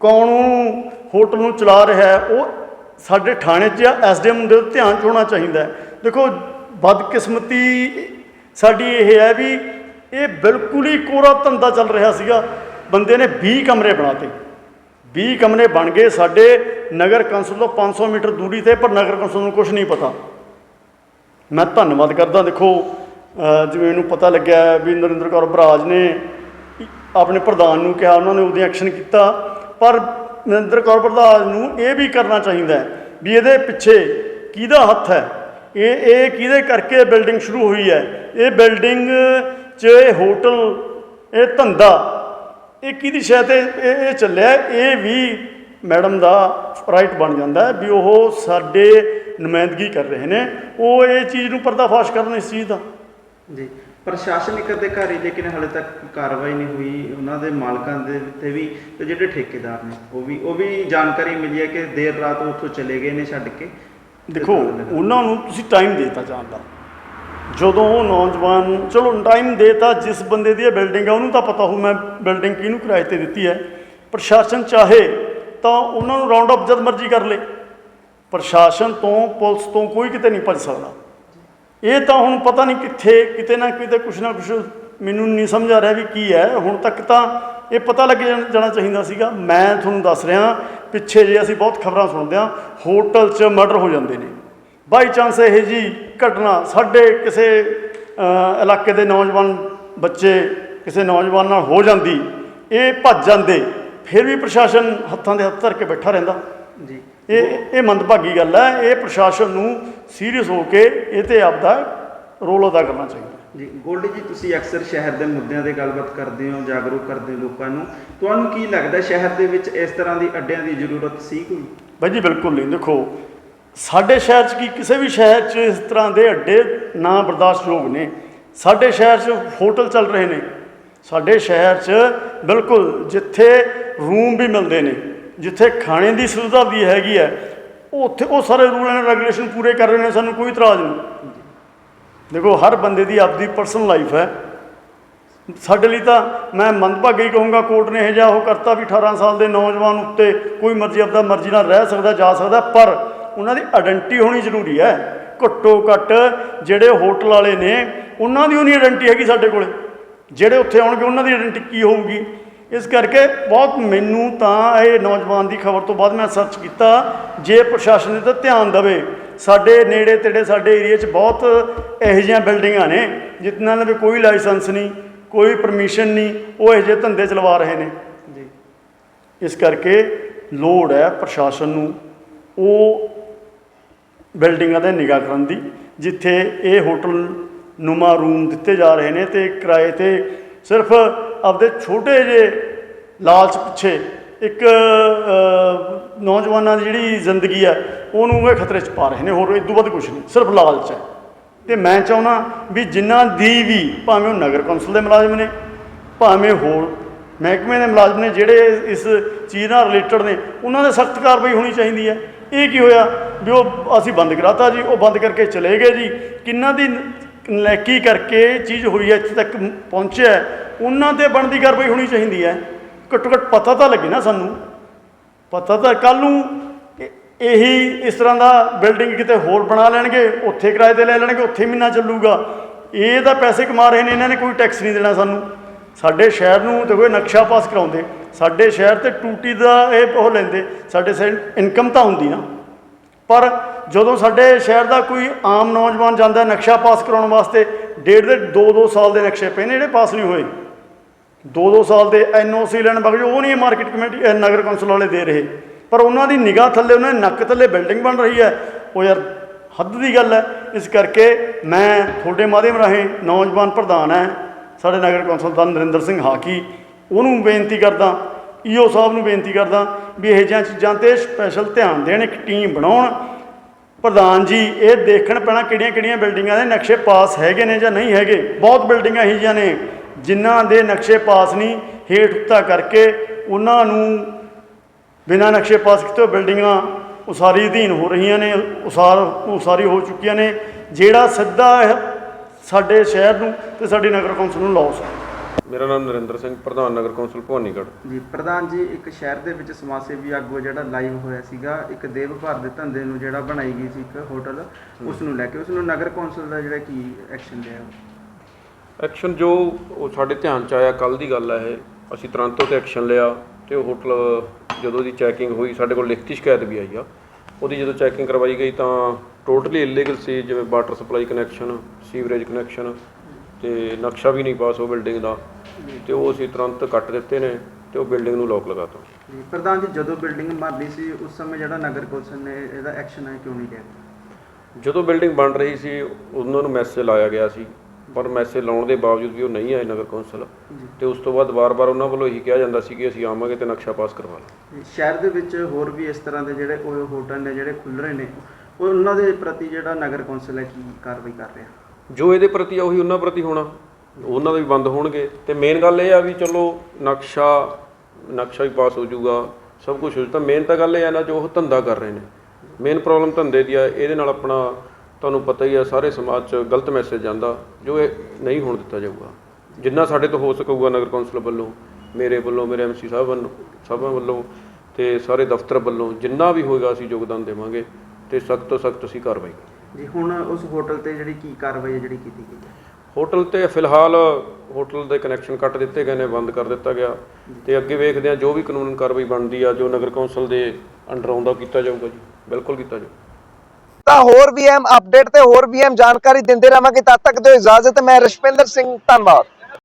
ਕੌਣ ਉਹ ਹੋਟਲ ਨੂੰ ਚਲਾ ਰਿਹਾ ਹੈ, ਉਹ ਸਾਡੇ ਥਾਣੇ 'ਚ ਜਾਂ ਐਸਡੀਐਮ ਦੇ ਧਿਆਨ 'ਚ ਹੋਣਾ ਚਾਹੀਦਾ ਦੇਖੋ, ਬਦਕਿਸਮਤੀ ਸਾਡੀ ਇਹ ਹੈ ਵੀ ਇਹ ਬਿਲਕੁਲ ਹੀ ਕੋਰਾ ਧੰਦਾ ਚੱਲ ਰਿਹਾ ਸੀਗਾ। ਬੰਦੇ ਨੇ 20 ਕਮਰੇ ਬਣਾਤੇ। 20 ਕਮਰੇ ਬਣ ਗਏ ਸਾਡੇ, ਨਗਰ ਕੌਂਸਲ ਤੋਂ 500 ਮੀਟਰ ਦੂਰੀ ਤੇ, ਪਰ ਨਗਰ ਕੌਂਸਲ ਨੂੰ ਕੁਝ ਨਹੀਂ ਪਤਾ। ਮੈਂ ਧੰਨਵਾਦ ਕਰਦਾ, ਦੇਖੋ ਜਿਵੇਂ ਮੈਨੂੰ ਪਤਾ ਲੱਗਿਆ ਵੀ ਨਰਿੰਦਰ ਕੌਰ ਬਰਾਜ ਨੇ ਆਪਣੇ ਪ੍ਰਧਾਨ ਨੂੰ ਕਿਹਾ, ਉਹਨਾਂ ਨੇ ਉਹਦੇ ਐਕਸ਼ਨ ਕੀਤਾ। ਪਰ ਨਰਿੰਦਰ ਕੌਰ ਪ੍ਰਧਾਨ ਨੂੰ ਇਹ ਵੀ ਕਰਨਾ ਚਾਹੀਦਾ ਵੀ ਇਹਦੇ ਪਿੱਛੇ ਕਿਹਦਾ ਹੱਥ ਹੈ? ਇਹ ਇਹ ਕਿਹਦੇ ਕਰਕੇ ਬਿਲਡਿੰਗ ਸ਼ੁਰੂ ਹੋਈ ਹੈ? ਇਹ ਬਿਲਡਿੰਗ 'ਚ ਹੋਟਲ ਇਹ ਧੰਦਾ ਇਹ ਕਿਹਦੀ ਸ਼ਾਇਦ ਤੇ ਇਹ ਚੱਲਿਆ ਇਹ ਵੀ ਮੈਡਮ ਦਾ ਰਾਈਟ ਬਣ ਜਾਂਦਾ ਹੈ ਵੀ ਉਹ ਸਾਡੇ ਨੁਮਾਇੰਦਗੀ ਕਰ ਰਹੇ ਨੇ। ਉਹ ਇਹ ਚੀਜ਼ ਨੂੰ ਪਰਦਾਫਾਸ਼ ਕਰਨ ਇਸ ਚੀਜ਼ ਦਾ। ਜੀ। ਪ੍ਰਸ਼ਾਸਨਿਕ ਅਧਿਕਾਰੀ ਲੇਕਿਨ ਹਾਲੇ ਤੱਕ ਕਾਰਵਾਈ ਨਹੀਂ ਹੋਈ। ਉਹਨਾਂ ਦੇ ਮਾਲਕਾਂ ਦੇ ਤੇ ਵੀ ਤੇ ਜਿਹੜੇ ਠੇਕੇਦਾਰ ਨੇ ਉਹ ਵੀ ਉਹ ਵੀ ਜਾਣਕਾਰੀ ਮਿਲੀ ਹੈ ਕਿ ਦੇਰ ਰਾਤ ਉਹ ਉੱਥੋਂ ਚਲੇ ਗਏ ਨੇ ਛੱਡ ਕੇ। ਦੇਖੋ ਉਹਨਾਂ ਨੂੰ ਤੁਸੀਂ ਟਾਈਮ ਦੇਤਾ ਜਾਣ ਦਾ। ਜਦੋਂ ਉਹ ਨੌਜਵਾਨ, ਚਲੋ ਟਾਈਮ ਦੇਤਾ ਜਿਸ ਬੰਦੇ ਦੀ ਇਹ ਬਿਲਡਿੰਗ ਆ, ਉਹਨੂੰ ਤਾਂ ਪਤਾ ਹੋ ਮੈਂ ਬਿਲਡਿੰਗ ਕਿਹਨੂੰ ਕਿਰਾਏ ਤੇ ਦਿੱਤੀ ਹੈ। ਪ੍ਰਸ਼ਾਸਨ ਚਾਹੇ ਤਾਂ ਉਹਨਾਂ ਨੂੰ ਰਾਉਂਡ ਅਪ ਜਦ ਮਰਜ਼ੀ ਕਰ ਲੇ। ਪ੍ਰਸ਼ਾਸਨ ਤੋਂ, ਪੁਲਿਸ ਤੋਂ ਕੋਈ ਕਿਤੇ ਨਹੀਂ ਭੱਜ ਸਕਦਾ। ਇਹ ਤਾਂ ਹੁਣ ਪਤਾ ਨਹੀਂ ਕਿੱਥੇ, ਕਿਤੇ ਨਾ ਕਿਤੇ ਕੁਛ ਨਾ ਕੁਛ ਮੈਨੂੰ ਨਹੀਂ ਸਮਝ ਆ ਰਿਹਾ ਵੀ ਕੀ ਹੈ। ਹੁਣ ਤੱਕ ਤਾਂ ਇਹ ਪਤਾ ਲੱਗ ਜਾਣ- ਜਾਣਾ ਚਾਹੀਦਾ ਸੀਗਾ। ਮੈਂ ਤੁਹਾਨੂੰ ਦੱਸ ਰਿਹਾ, ਪਿੱਛੇ ਜੇ ਅਸੀਂ ਬਹੁਤ ਖਬਰਾਂ ਸੁਣਦੇ ਹਾਂ, ਹੋਟਲ 'ਚ ਮਰਡਰ ਹੋ ਜਾਂਦੇ ਨੇ। ਬਾਈ ਚਾਂਸ ਇਹ ਜੀ ਘਟਨਾ ਸਾਡੇ ਕਿਸੇ ਇਲਾਕੇ ਦੇ ਨੌਜਵਾਨ ਬੱਚੇ ਕਿਸੇ ਨੌਜਵਾਨ ਨਾਲ ਹੋ ਜਾਂਦੀ ਇਹ ਭੱਜ ਜਾਂਦੇ ਫਿਰ ਵੀ ਪ੍ਰਸ਼ਾਸਨ ਹੱਥਾਂ ਦੇ ਹੱਥ ਧਰ ਕੇ ਬੈਠਾ ਰਹਿੰਦਾ। ਜੀ। ਇਹ ਇਹ ਮੰਦਭਾਗੀ ਗੱਲ ਹੈ ਇਹ ਪ੍ਰਸ਼ਾਸਨ ਨੂੰ ਸੀਰੀਅਸ ਹੋ ਕੇ ਇਹ ਤੇ ਆਪਦਾ ਰੋਲ ਅਦਾ ਕਰਨਾ ਚਾਹੀਦਾ। ਜੀ ਗੋਲਡੀ ਜੀ ਤੁਸੀਂ ਅਕਸਰ ਸ਼ਹਿਰ ਦੇ ਮੁੱਦਿਆਂ ਤੇ ਗੱਲਬਾਤ ਕਰਦੇ ਹੋ ਜਾਗਰੂਕ ਕਰਦੇ ਹੋ ਲੋਕਾਂ ਨੂੰ। ਤੁਹਾਨੂੰ ਕੀ ਲੱਗਦਾ ਸ਼ਹਿਰ ਦੇ ਵਿੱਚ ਇਸ ਤਰ੍ਹਾਂ ਦੀ ਅੱਡਿਆਂ ਦੀ ਜ਼ਰੂਰਤ ਸੀ ਕੋਈ? ਬਾਈ ਜੀ ਬਿਲਕੁਲ ਨਹੀਂ। ਦੇਖੋ ਸਾਡੇ ਸ਼ਹਿਰ 'ਚ ਕੀ, ਕਿਸੇ ਵੀ ਸ਼ਹਿਰ 'ਚ ਇਸ ਤਰ੍ਹਾਂ ਦੇ ਅੱਡੇ ਨਾ ਬਰਦਾਸ਼ਤਯੋਗ ਨੇ। ਸਾਡੇ ਸ਼ਹਿਰ 'ਚ ਹੋਟਲ ਚੱਲ ਰਹੇ ਨੇ। ਸਾਡੇ ਸ਼ਹਿਰ 'ਚ ਬਿਲਕੁਲ ਜਿੱਥੇ ਰੂਮ ਵੀ ਮਿਲਦੇ ਨੇ, ਜਿੱਥੇ ਖਾਣੇ ਦੀ ਸੁਵਿਧਾ ਵੀ ਹੈਗੀ ਹੈ ਉਹ ਉੱਥੇ ਉਹ ਸਾਰੇ ਰੂਲ ਐਂਡ ਰੈਗੂਲੇਸ਼ਨ ਪੂਰੇ ਕਰ ਰਹੇ ਨੇ, ਸਾਨੂੰ ਕੋਈ ਇਤਰਾਜ਼ ਨਹੀਂ। ਦੇਖੋ, ਹਰ ਬੰਦੇ ਦੀ ਆਪਦੀ ਪਰਸਨਲ ਲਾਈਫ ਹੈ। ਸਾਡੇ ਲਈ ਤਾਂ ਮੈਂ ਮੰਦਭਾਗੀ ਕਹੂੰਗਾ, ਕੋਰਟ ਨੇ ਇਹ ਜਿਹਾ ਉਹ ਕਰਤਾ ਵੀ 18 ਸਾਲ ਦੇ ਨੌਜਵਾਨ ਉੱਤੇ ਕੋਈ ਮਰਜ਼ੀ ਆਪਦਾ ਮਰਜ਼ੀ ਨਾਲ ਰਹਿ ਸਕਦਾ, ਜਾ ਸਕਦਾ, ਪਰ ਉਹਨਾਂ ਦੀ ਆਇਡੈਂਟੀ ਹੋਣੀ ਜ਼ਰੂਰੀ ਹੈ। ਘੱਟੋ ਘੱਟ ਜਿਹੜੇ ਹੋਟਲ ਵਾਲੇ ਨੇ ਉਹਨਾਂ ਦੀ ਉਹਨੀ ਆਇਡੈਂਟੀ ਹੈਗੀ ਸਾਡੇ ਕੋਲੇ। ਜਿਹੜੇ ਉੱਥੇ ਆਉਣਗੇ ਉਹਨਾਂ ਦੀ ਆਇਡੈਂਟੀ ਕੀ ਹੋਊਗੀ? ਇਸ ਕਰਕੇ ਬਹੁਤ ਮੈਨੂੰ ਤਾਂ ਇਹ ਨੌਜਵਾਨ ਦੀ ਖਬਰ ਤੋਂ ਬਾਅਦ ਮੈਂ ਸਰਚ ਕੀਤਾ ਜੇ ਪ੍ਰਸ਼ਾਸਨ ਨੇ ਤਾਂ ਧਿਆਨ ਦੇਵੇ। ਸਾਡੇ ਨੇੜੇ ਤੇੜੇ ਸਾਡੇ ਏਰੀਆ 'ਚ ਬਹੁਤ ਇਹੋ ਜਿਹੀਆਂ ਬਿਲਡਿੰਗਾਂ ਨੇ ਜਿਨ੍ਹਾਂ ਦੇ ਕੋਈ ਲਾਇਸੈਂਸ ਨਹੀਂ ਕੋਈ ਪਰਮਿਸ਼ਨ ਨਹੀਂ ਉਹ ਇਹੋ ਜਿਹੇ ਧੰਦੇ ਚਲਵਾ ਰਹੇ ਨੇ। ਜੀ। ਇਸ ਕਰਕੇ ਲੋੜ ਹੈ ਪ੍ਰਸ਼ਾਸਨ ਨੂੰ ਉਹ ਬਿਲਡਿੰਗਾਂ ਦੇ ਨਿਗਾਹ ਕਰਨ ਦੀ, ਜਿੱਥੇ ਇਹ ਹੋਟਲ ਨੁਮਾ ਰੂਮ ਦਿੱਤੇ ਜਾ ਰਹੇ ਨੇ ਤੇ ਕਿਰਾਏ ਤੇ ਸਿਰਫ ਆਪਦੇ ਛੋਟੇ ਜਿਹੇ ਲਾਲਚ ਪਿੱਛੇ ਇੱਕ ਨੌਜਵਾਨਾਂ ਦੀ ਜਿਹੜੀ ਜ਼ਿੰਦਗੀ ਹੈ ਉਹਨੂੰ ਇਹ ਖਤਰੇ 'ਚ ਪਾ ਰਹੇ ਨੇ, ਹੋਰ ਇਦੋਂ ਵੱਧ ਕੁਝ ਨਹੀਂ, ਸਿਰਫ ਲਾਲਚ ਹੈ। ਤੇ ਮੈਂ ਚਾਹੁੰਦਾ ਵੀ ਜਿਨ੍ਹਾਂ ਦੀ ਵੀ ਭਾਵੇਂ ਉਹ ਨਗਰ ਕੌਂਸਲ ਦੇ ਮੁਲਾਜ਼ਮ ਨੇ, ਭਾਵੇਂ ਹੋਰ ਮਹਿਕਮੇ ਦੇ ਮੁਲਾਜ਼ਮ ਨੇ, ਜਿਹੜੇ ਇਸ ਚੀਜ਼ ਨਾਲ ਰਿਲੇਟਡ ਨੇ, ਉਹਨਾਂ ਦੇ ਸਖਤ ਕਾਰਵਾਈ ਹੋਣੀ ਚਾਹੀਦੀ ਹੈ। ਇਹ ਕੀ ਹੋਇਆ ਵੀ ਉਹ ਅਸੀਂ ਬੰਦ ਕਰਾਤਾ ਜੀ, ਉਹ ਬੰਦ ਕਰਕੇ ਚਲੇ ਗਏ ਜੀ। ਕਿੰਨਾਂ ਦੀ ਨਲੈਕੀ ਕਰਕੇ ਇਹ ਚੀਜ਼ ਹੋਈ ਹੈ, ਇੱਥੇ ਤੱਕ ਪਹੁੰਚਿਆ ਉਹਨਾਂ ਤੇ ਬਣਦੀ ਕਾਰਵਾਈ ਹੋਣੀ ਚਾਹੀਦੀ ਹੈ। ਘੱਟੋ ਘੱਟ ਪਤਾ ਤਾਂ ਲੱਗੇ ਨਾ ਸਾਨੂੰ। ਪਤਾ ਤਾਂ ਕੱਲ ਨੂੰ ਇਹੀ ਇਸ ਤਰ੍ਹਾਂ ਦਾ ਬਿਲਡਿੰਗ ਕਿਤੇ ਹੋਰ ਬਣਾ ਲੈਣਗੇ, ਉੱਥੇ ਕਿਰਾਏ ਤੇ ਲੈ ਲੈਣਗੇ, ਉੱਥੇ ਮਹੀਨਾ ਚੱਲੂਗਾ। ਇਹ ਤਾਂ ਪੈਸੇ ਕਮਾ ਰਹੇ ਨੇ, ਇਹਨਾਂ ਨੇ ਕੋਈ ਟੈਕਸ ਨਹੀਂ ਦੇਣਾ ਸਾਨੂੰ। ਸਾਡੇ ਸ਼ਹਿਰ ਨੂੰ ਦੇਖੋ, ਇਹ ਨਕਸ਼ਾ ਪਾਸ ਕਰਾਉਂਦੇ। ਸਾਡੇ ਸ਼ਹਿਰ ਤੇ ਟੂਟੀ ਦਾ ਇਹ ਉਹ ਲੈਂਦੇ, ਸਾਡੇ ਇਨਕਮ ਤਾਂ ਹੁੰਦੀ ਨਾ ਪਰ ਜਦੋਂ ਸਾਡੇ ਸ਼ਹਿਰ ਦਾ ਕੋਈ ਆਮ ਨੌਜਵਾਨ ਜਾਂਦਾ ਨਕਸ਼ਾ ਪਾਸ ਕਰਾਉਣ ਵਾਸਤੇ, ਡੇਢ ਦੇ 2-2 ਸਾਲ ਦੇ ਨਕਸ਼ੇ ਪਏ ਨੇ ਜਿਹੜੇ ਪਾਸ ਨਹੀਂ ਹੋਏ। 2-2 ਸਾਲ ਦੇ ਐਨਓਸੀ ਲੈਣ ਬਗ ਉਹ ਨਹੀਂ ਮਾਰਕੀਟ ਕਮੇਟੀ ਨਗਰ ਕੌਂਸਲ ਵਾਲੇ ਦੇ ਰਹੇ। ਪਰ ਉਹਨਾਂ ਦੀ ਨਿਗਾਹ ਥੱਲੇ, ਉਹਨਾਂ ਦੇ ਨੱਕ ਥੱਲੇ ਬਿਲਡਿੰਗ ਬਣ ਰਹੀ ਹੈ। ਉਹ ਯਾਰ ਹੱਦ ਦੀ ਗੱਲ ਹੈ। ਇਸ ਕਰਕੇ ਮੈਂ ਤੁਹਾਡੇ ਮਾਧਿਅਮ ਰਾਹੀਂ ਨੌਜਵਾਨ ਪ੍ਰਧਾਨ ਹੈ, ਸਾਡੇ ਨਗਰ ਕੌਂਸਲ ਦਾ ਨਰਿੰਦਰ ਸਿੰਘ ਹਾਕੀ। ਉਹਨੂੰ ਬੇਨਤੀ ਕਰਦਾ, ਈਓ ਸਾਹਿਬ ਨੂੰ ਬੇਨਤੀ ਕਰਦਾ ਵੀ ਇਹ ਜਿਹੀਆਂ ਚੀਜ਼ਾਂ ਤੇ ਸਪੈਸ਼ਲ ਧਿਆਨ ਦੇਣ, ਇੱਕ ਟੀਮ ਬਣਾਉਣ। ਪ੍ਰਧਾਨ ਜੀ, ਇਹ ਦੇਖਣ ਪੈਣਾ ਕਿਹੜੀਆਂ ਕਿਹੜੀਆਂ ਬਿਲਡਿੰਗਾਂ ਦੇ ਨਕਸ਼ੇ ਪਾਸ ਹੈਗੇ ਨੇ ਜਾਂ ਨਹੀਂ ਹੈਗੇ? ਬਹੁਤ ਬਿਲਡਿੰਗਾਂ ਇਹੋ ਜਿਹੀਆਂ ਨੇ, ਜਿਨ੍ਹਾਂ ਦੇ ਨਕਸ਼ੇ ਪਾਸ ਨਹੀਂ, ਹੇਠ ਉੱਤਾ ਕਰਕੇ ਉਹਨਾਂ ਨੂੰ ਬਿਨਾਂ ਨਕਸ਼ੇ ਪਾਸ ਕੀਤੇ ਬਿਲਡਿੰਗਾਂ ਉਸਾਰੀ ਅਧੀਨ ਹੋ ਰਹੀਆਂ ਨੇ, ਉਸਾਰ ਉਸਾਰੀ ਹੋ ਚੁੱਕੀਆਂ ਨੇ, ਜਿਹੜਾ ਸਿੱਧਾ ਸਾਡੇ ਸ਼ਹਿਰ ਨੂੰ ਤੇ ਸਾਡੀ ਨਗਰ ਕੌਂਸਲ ਨੂੰ ਲਾਸ ਹੈ ਮੇਰਾ ਨਾਮ ਨਰਿੰਦਰ ਸਿੰਘ ਪ੍ਰਧਾਨ ਨਗਰ ਕੌਂਸਲ ਭਵਾਨੀਗੜ੍ਹ। ਜੀ ਪ੍ਰਧਾਨ ਜੀ ਇੱਕ ਸ਼ਹਿਰ ਦੇ ਵਿੱਚ ਸਮਾਜ ਸੇਵੀ ਆਗੂ ਜਿਹੜਾ ਲਾਈਵ ਹੋਇਆ ਸੀਗਾ ਇੱਕ ਦੇਵ ਭਾਰ ਦੇ ਧੰਦੇ ਨੂੰ ਜਿਹੜਾ ਬਣਾਈ ਗਈ ਸੀ ਇੱਕ ਹੋਟਲ ਉਸ ਨੂੰ ਲੈ ਕੇ ਉਸ ਨੂੰ ਨਗਰ ਕੌਂਸਲ ਦਾ ਜਿਹੜਾ ਕੀ ਐਕਸ਼ਨ ਲਿਆ ਐਕਸ਼ਨ ਜੋ ਉਹ ਸਾਡੇ ਧਿਆਨ ਚ ਆਇਆ ਕੱਲ ਦੀ ਗੱਲ ਹੈ ਇਹ। ਅਸੀਂ ਤੁਰੰਤ ਉਹ ਤੇ ਐਕਸ਼ਨ ਲਿਆ ਤੇ ਉਹ ਹੋਟਲ ਜਦੋਂ ਦੀ ਚੈਕਿੰਗ ਹੋਈ ਸਾਡੇ ਕੋਲ ਲਿਖਤੀ ਸ਼ਿਕਾਇਤ ਵੀ ਆਈ ਆ। ਉਹਦੀ ਜਦੋਂ ਚੈਕਿੰਗ ਕਰਵਾਈ ਗਈ ਤਾਂ ਟੋਟਲੀ ਇਲੀਗਲ ਸੀ ਜਿਵੇਂ water supply connection sewerage connection ਤੇ ਨਕਸ਼ਾ ਵੀ ਨਹੀਂ ਪਾਸ ਉਹ ਬਿਲਡਿੰਗ ਦਾ। ਤੇ ਉਹ ਅਸੀਂ ਤੁਰੰਤ ਕੱਟ ਦਿੱਤੇ ਨੇ ਤੇ ਉਹ ਬਿਲਡਿੰਗ ਨੂੰ ਲੋਕ ਲਗਾਤਾ। ਜੀ ਪ੍ਰਧਾਨ ਜੀ ਜਦੋਂ ਬਿਲਡਿੰਗ ਬਣਦੀ ਸੀ ਉਸ ਸਮੇਂ ਜਿਹੜਾ ਨਗਰ ਕੌਂਸਲ ਨੇ ਇਹਦਾ ਐਕਸ਼ਨ ਹੈ ਕਿਉਂ ਨਹੀਂ ਲਿਆ? ਜਦੋਂ ਬਿਲਡਿੰਗ ਬਣ ਰਹੀ ਸੀ ਉਹਨਾਂ ਨੂੰ ਮੈਸੇਜ ਲਾਇਆ ਗਿਆ ਸੀ ਪਰ ਮੈਸੇਜ ਲਾਉਣ ਦੇ ਬਾਵਜੂਦ ਵੀ ਉਹ ਨਹੀਂ ਆਏ ਨਗਰ ਕੌਂਸਲ। ਤੇ ਉਸ ਤੋਂ ਬਾਅਦ ਵਾਰ-ਵਾਰ ਉਹਨਾਂ ਵੱਲੋਂ ਇਹੀ ਕਿਹਾ ਜਾਂਦਾ ਸੀ ਕਿ ਅਸੀਂ ਆਵਾਂਗੇ ਤੇ ਨਕਸ਼ਾ ਪਾਸ ਕਰਵਾ ਜੀ, ਸ਼ਹਿਰ ਦੇ ਵਿੱਚ ਹੋਰ ਵੀ ਇਸ ਤਰ੍ਹਾਂ ਦੇ ਜਿਹੜੇ ਉਹ ਹੋਟਲ ਨੇ ਜਿਹੜੇ ਖੁੱਲ ਰਹੇ ਨੇ ਉਹ ਉਹਨਾਂ ਦੇ ਪ੍ਰਤੀ ਜਿਹੜਾ ਨਗਰ ਕੌਂਸਲ ਹੈ ਕੀ ਕਾਰਵਾਈ ਕਰ ਰਿਹਾ? ਜੋ ਇਹਦੇ ਪ੍ਰਤੀ ਆ ਉਹੀ ਉਹਨਾਂ ਪ੍ਰਤੀ ਹੋਣਾ। ਉਹਨਾਂ ਦੇ ਵੀ ਬੰਦ ਹੋਣਗੇ। ਤੇ ਮੇਨ ਗੱਲ ਇਹ ਆ ਵੀ ਚਲੋ ਨਕਸ਼ਾ ਨਕਸ਼ਾ ਵੀ ਪਾਸ ਹੋ ਜਾਊਗਾ, ਸਭ ਕੁਝ ਹੋ ਤਾਂ ਮੇਨ ਤਾਂ ਗੱਲ ਇਹ ਆ ਨਾ, ਜੋ ਉਹ ਧੰਦਾ ਕਰ ਰਹੇ ਨੇ। ਮੇਨ ਪ੍ਰੋਬਲਮ ਧੰਦੇ ਦੀ ਆ, ਇਹਦੇ ਨਾਲ ਆਪਣਾ ਤੁਹਾਨੂੰ ਪਤਾ ਹੀ ਆ, ਸਾਰੇ ਸਮਾਜ 'ਚ ਗਲਤ ਮੈਸੇਜ ਜਾਂਦਾ, ਜੋ ਇਹ ਨਹੀਂ ਹੋਣ ਦਿੱਤਾ ਜਾਊਗਾ। ਜਿੰਨਾ ਸਾਡੇ ਤੋਂ ਹੋ ਸਕੂਗਾ ਨਗਰ ਕੌਂਸਲ ਵੱਲੋਂ, ਮੇਰੇ ਵੱਲੋਂ, ਮੇਰੇ ਐਮਸੀ ਸਾਹਿਬ ਵੱਲੋਂ ਸਭਾ ਵੱਲੋਂ, ਤੇ ਸਾਰੇ ਦਫ਼ਤਰ ਵੱਲੋਂ, ਜਿੰਨਾ ਵੀ ਹੋਏਗਾ ਅਸੀਂ ਯੋਗਦਾਨ ਦੇਵਾਂਗੇ, ਤੇ ਸਖਤ ਤੋਂ ਸਖਤ ਅਸੀਂ ਕਾਰਵਾਈ ਕਰਾਂਗੇ। ਜੀ, ਹੁਣ ਉਸ ਹੋਟਲ ਤੇ ਜਿਹੜੀ ਕੀ ਕਾਰਵਾਈ ਹੈ, ਜਿਹੜੀ ਕੀਤੀ ਗਈ ਹੈ? ਹੋਟਲ ਤੇ ਫਿਲਹਾਲ ਹੋਟਲ ਦੇ ਕਨੈਕਸ਼ਨ ਕੱਟ ਦਿੱਤੇ ਗਏ ਨੇ, ਬੰਦ ਕਰ ਦਿੱਤਾ ਗਿਆ। ਤੇ ਅੱਗੇ ਵੇਖਦੇ ਆ ਜੋ ਵੀ ਕਾਨੂੰਨ ਕਾਰਵਾਈ ਬਣਦੀ ਆ, ਜੋ ਨਗਰ ਕੌਂਸਲ ਦੇ ਅੰਡਰ ਆਉਂਦਾ ਕੀਤਾ ਜਾਊਗਾ ਜੀ। ਬਿਲਕੁਲ ਕੀਤਾ ਜਾਊਗਾ ਤਾਂ ਹੋਰ ਵੀ ਅਪਡੇਟ ਤੇ ਹੋਰ ਵੀ ਜਾਣਕਾਰੀ ਦਿੰਦੇ ਰਹਾਂਗੇ। ਤਦ ਤੱਕ ਦਿਓ ਇਜਾਜ਼ਤ। ਮੈਂ ਰਸ਼ਪਿੰਦਰ ਸਿੰਘ ਧੰਨਵਾਦ।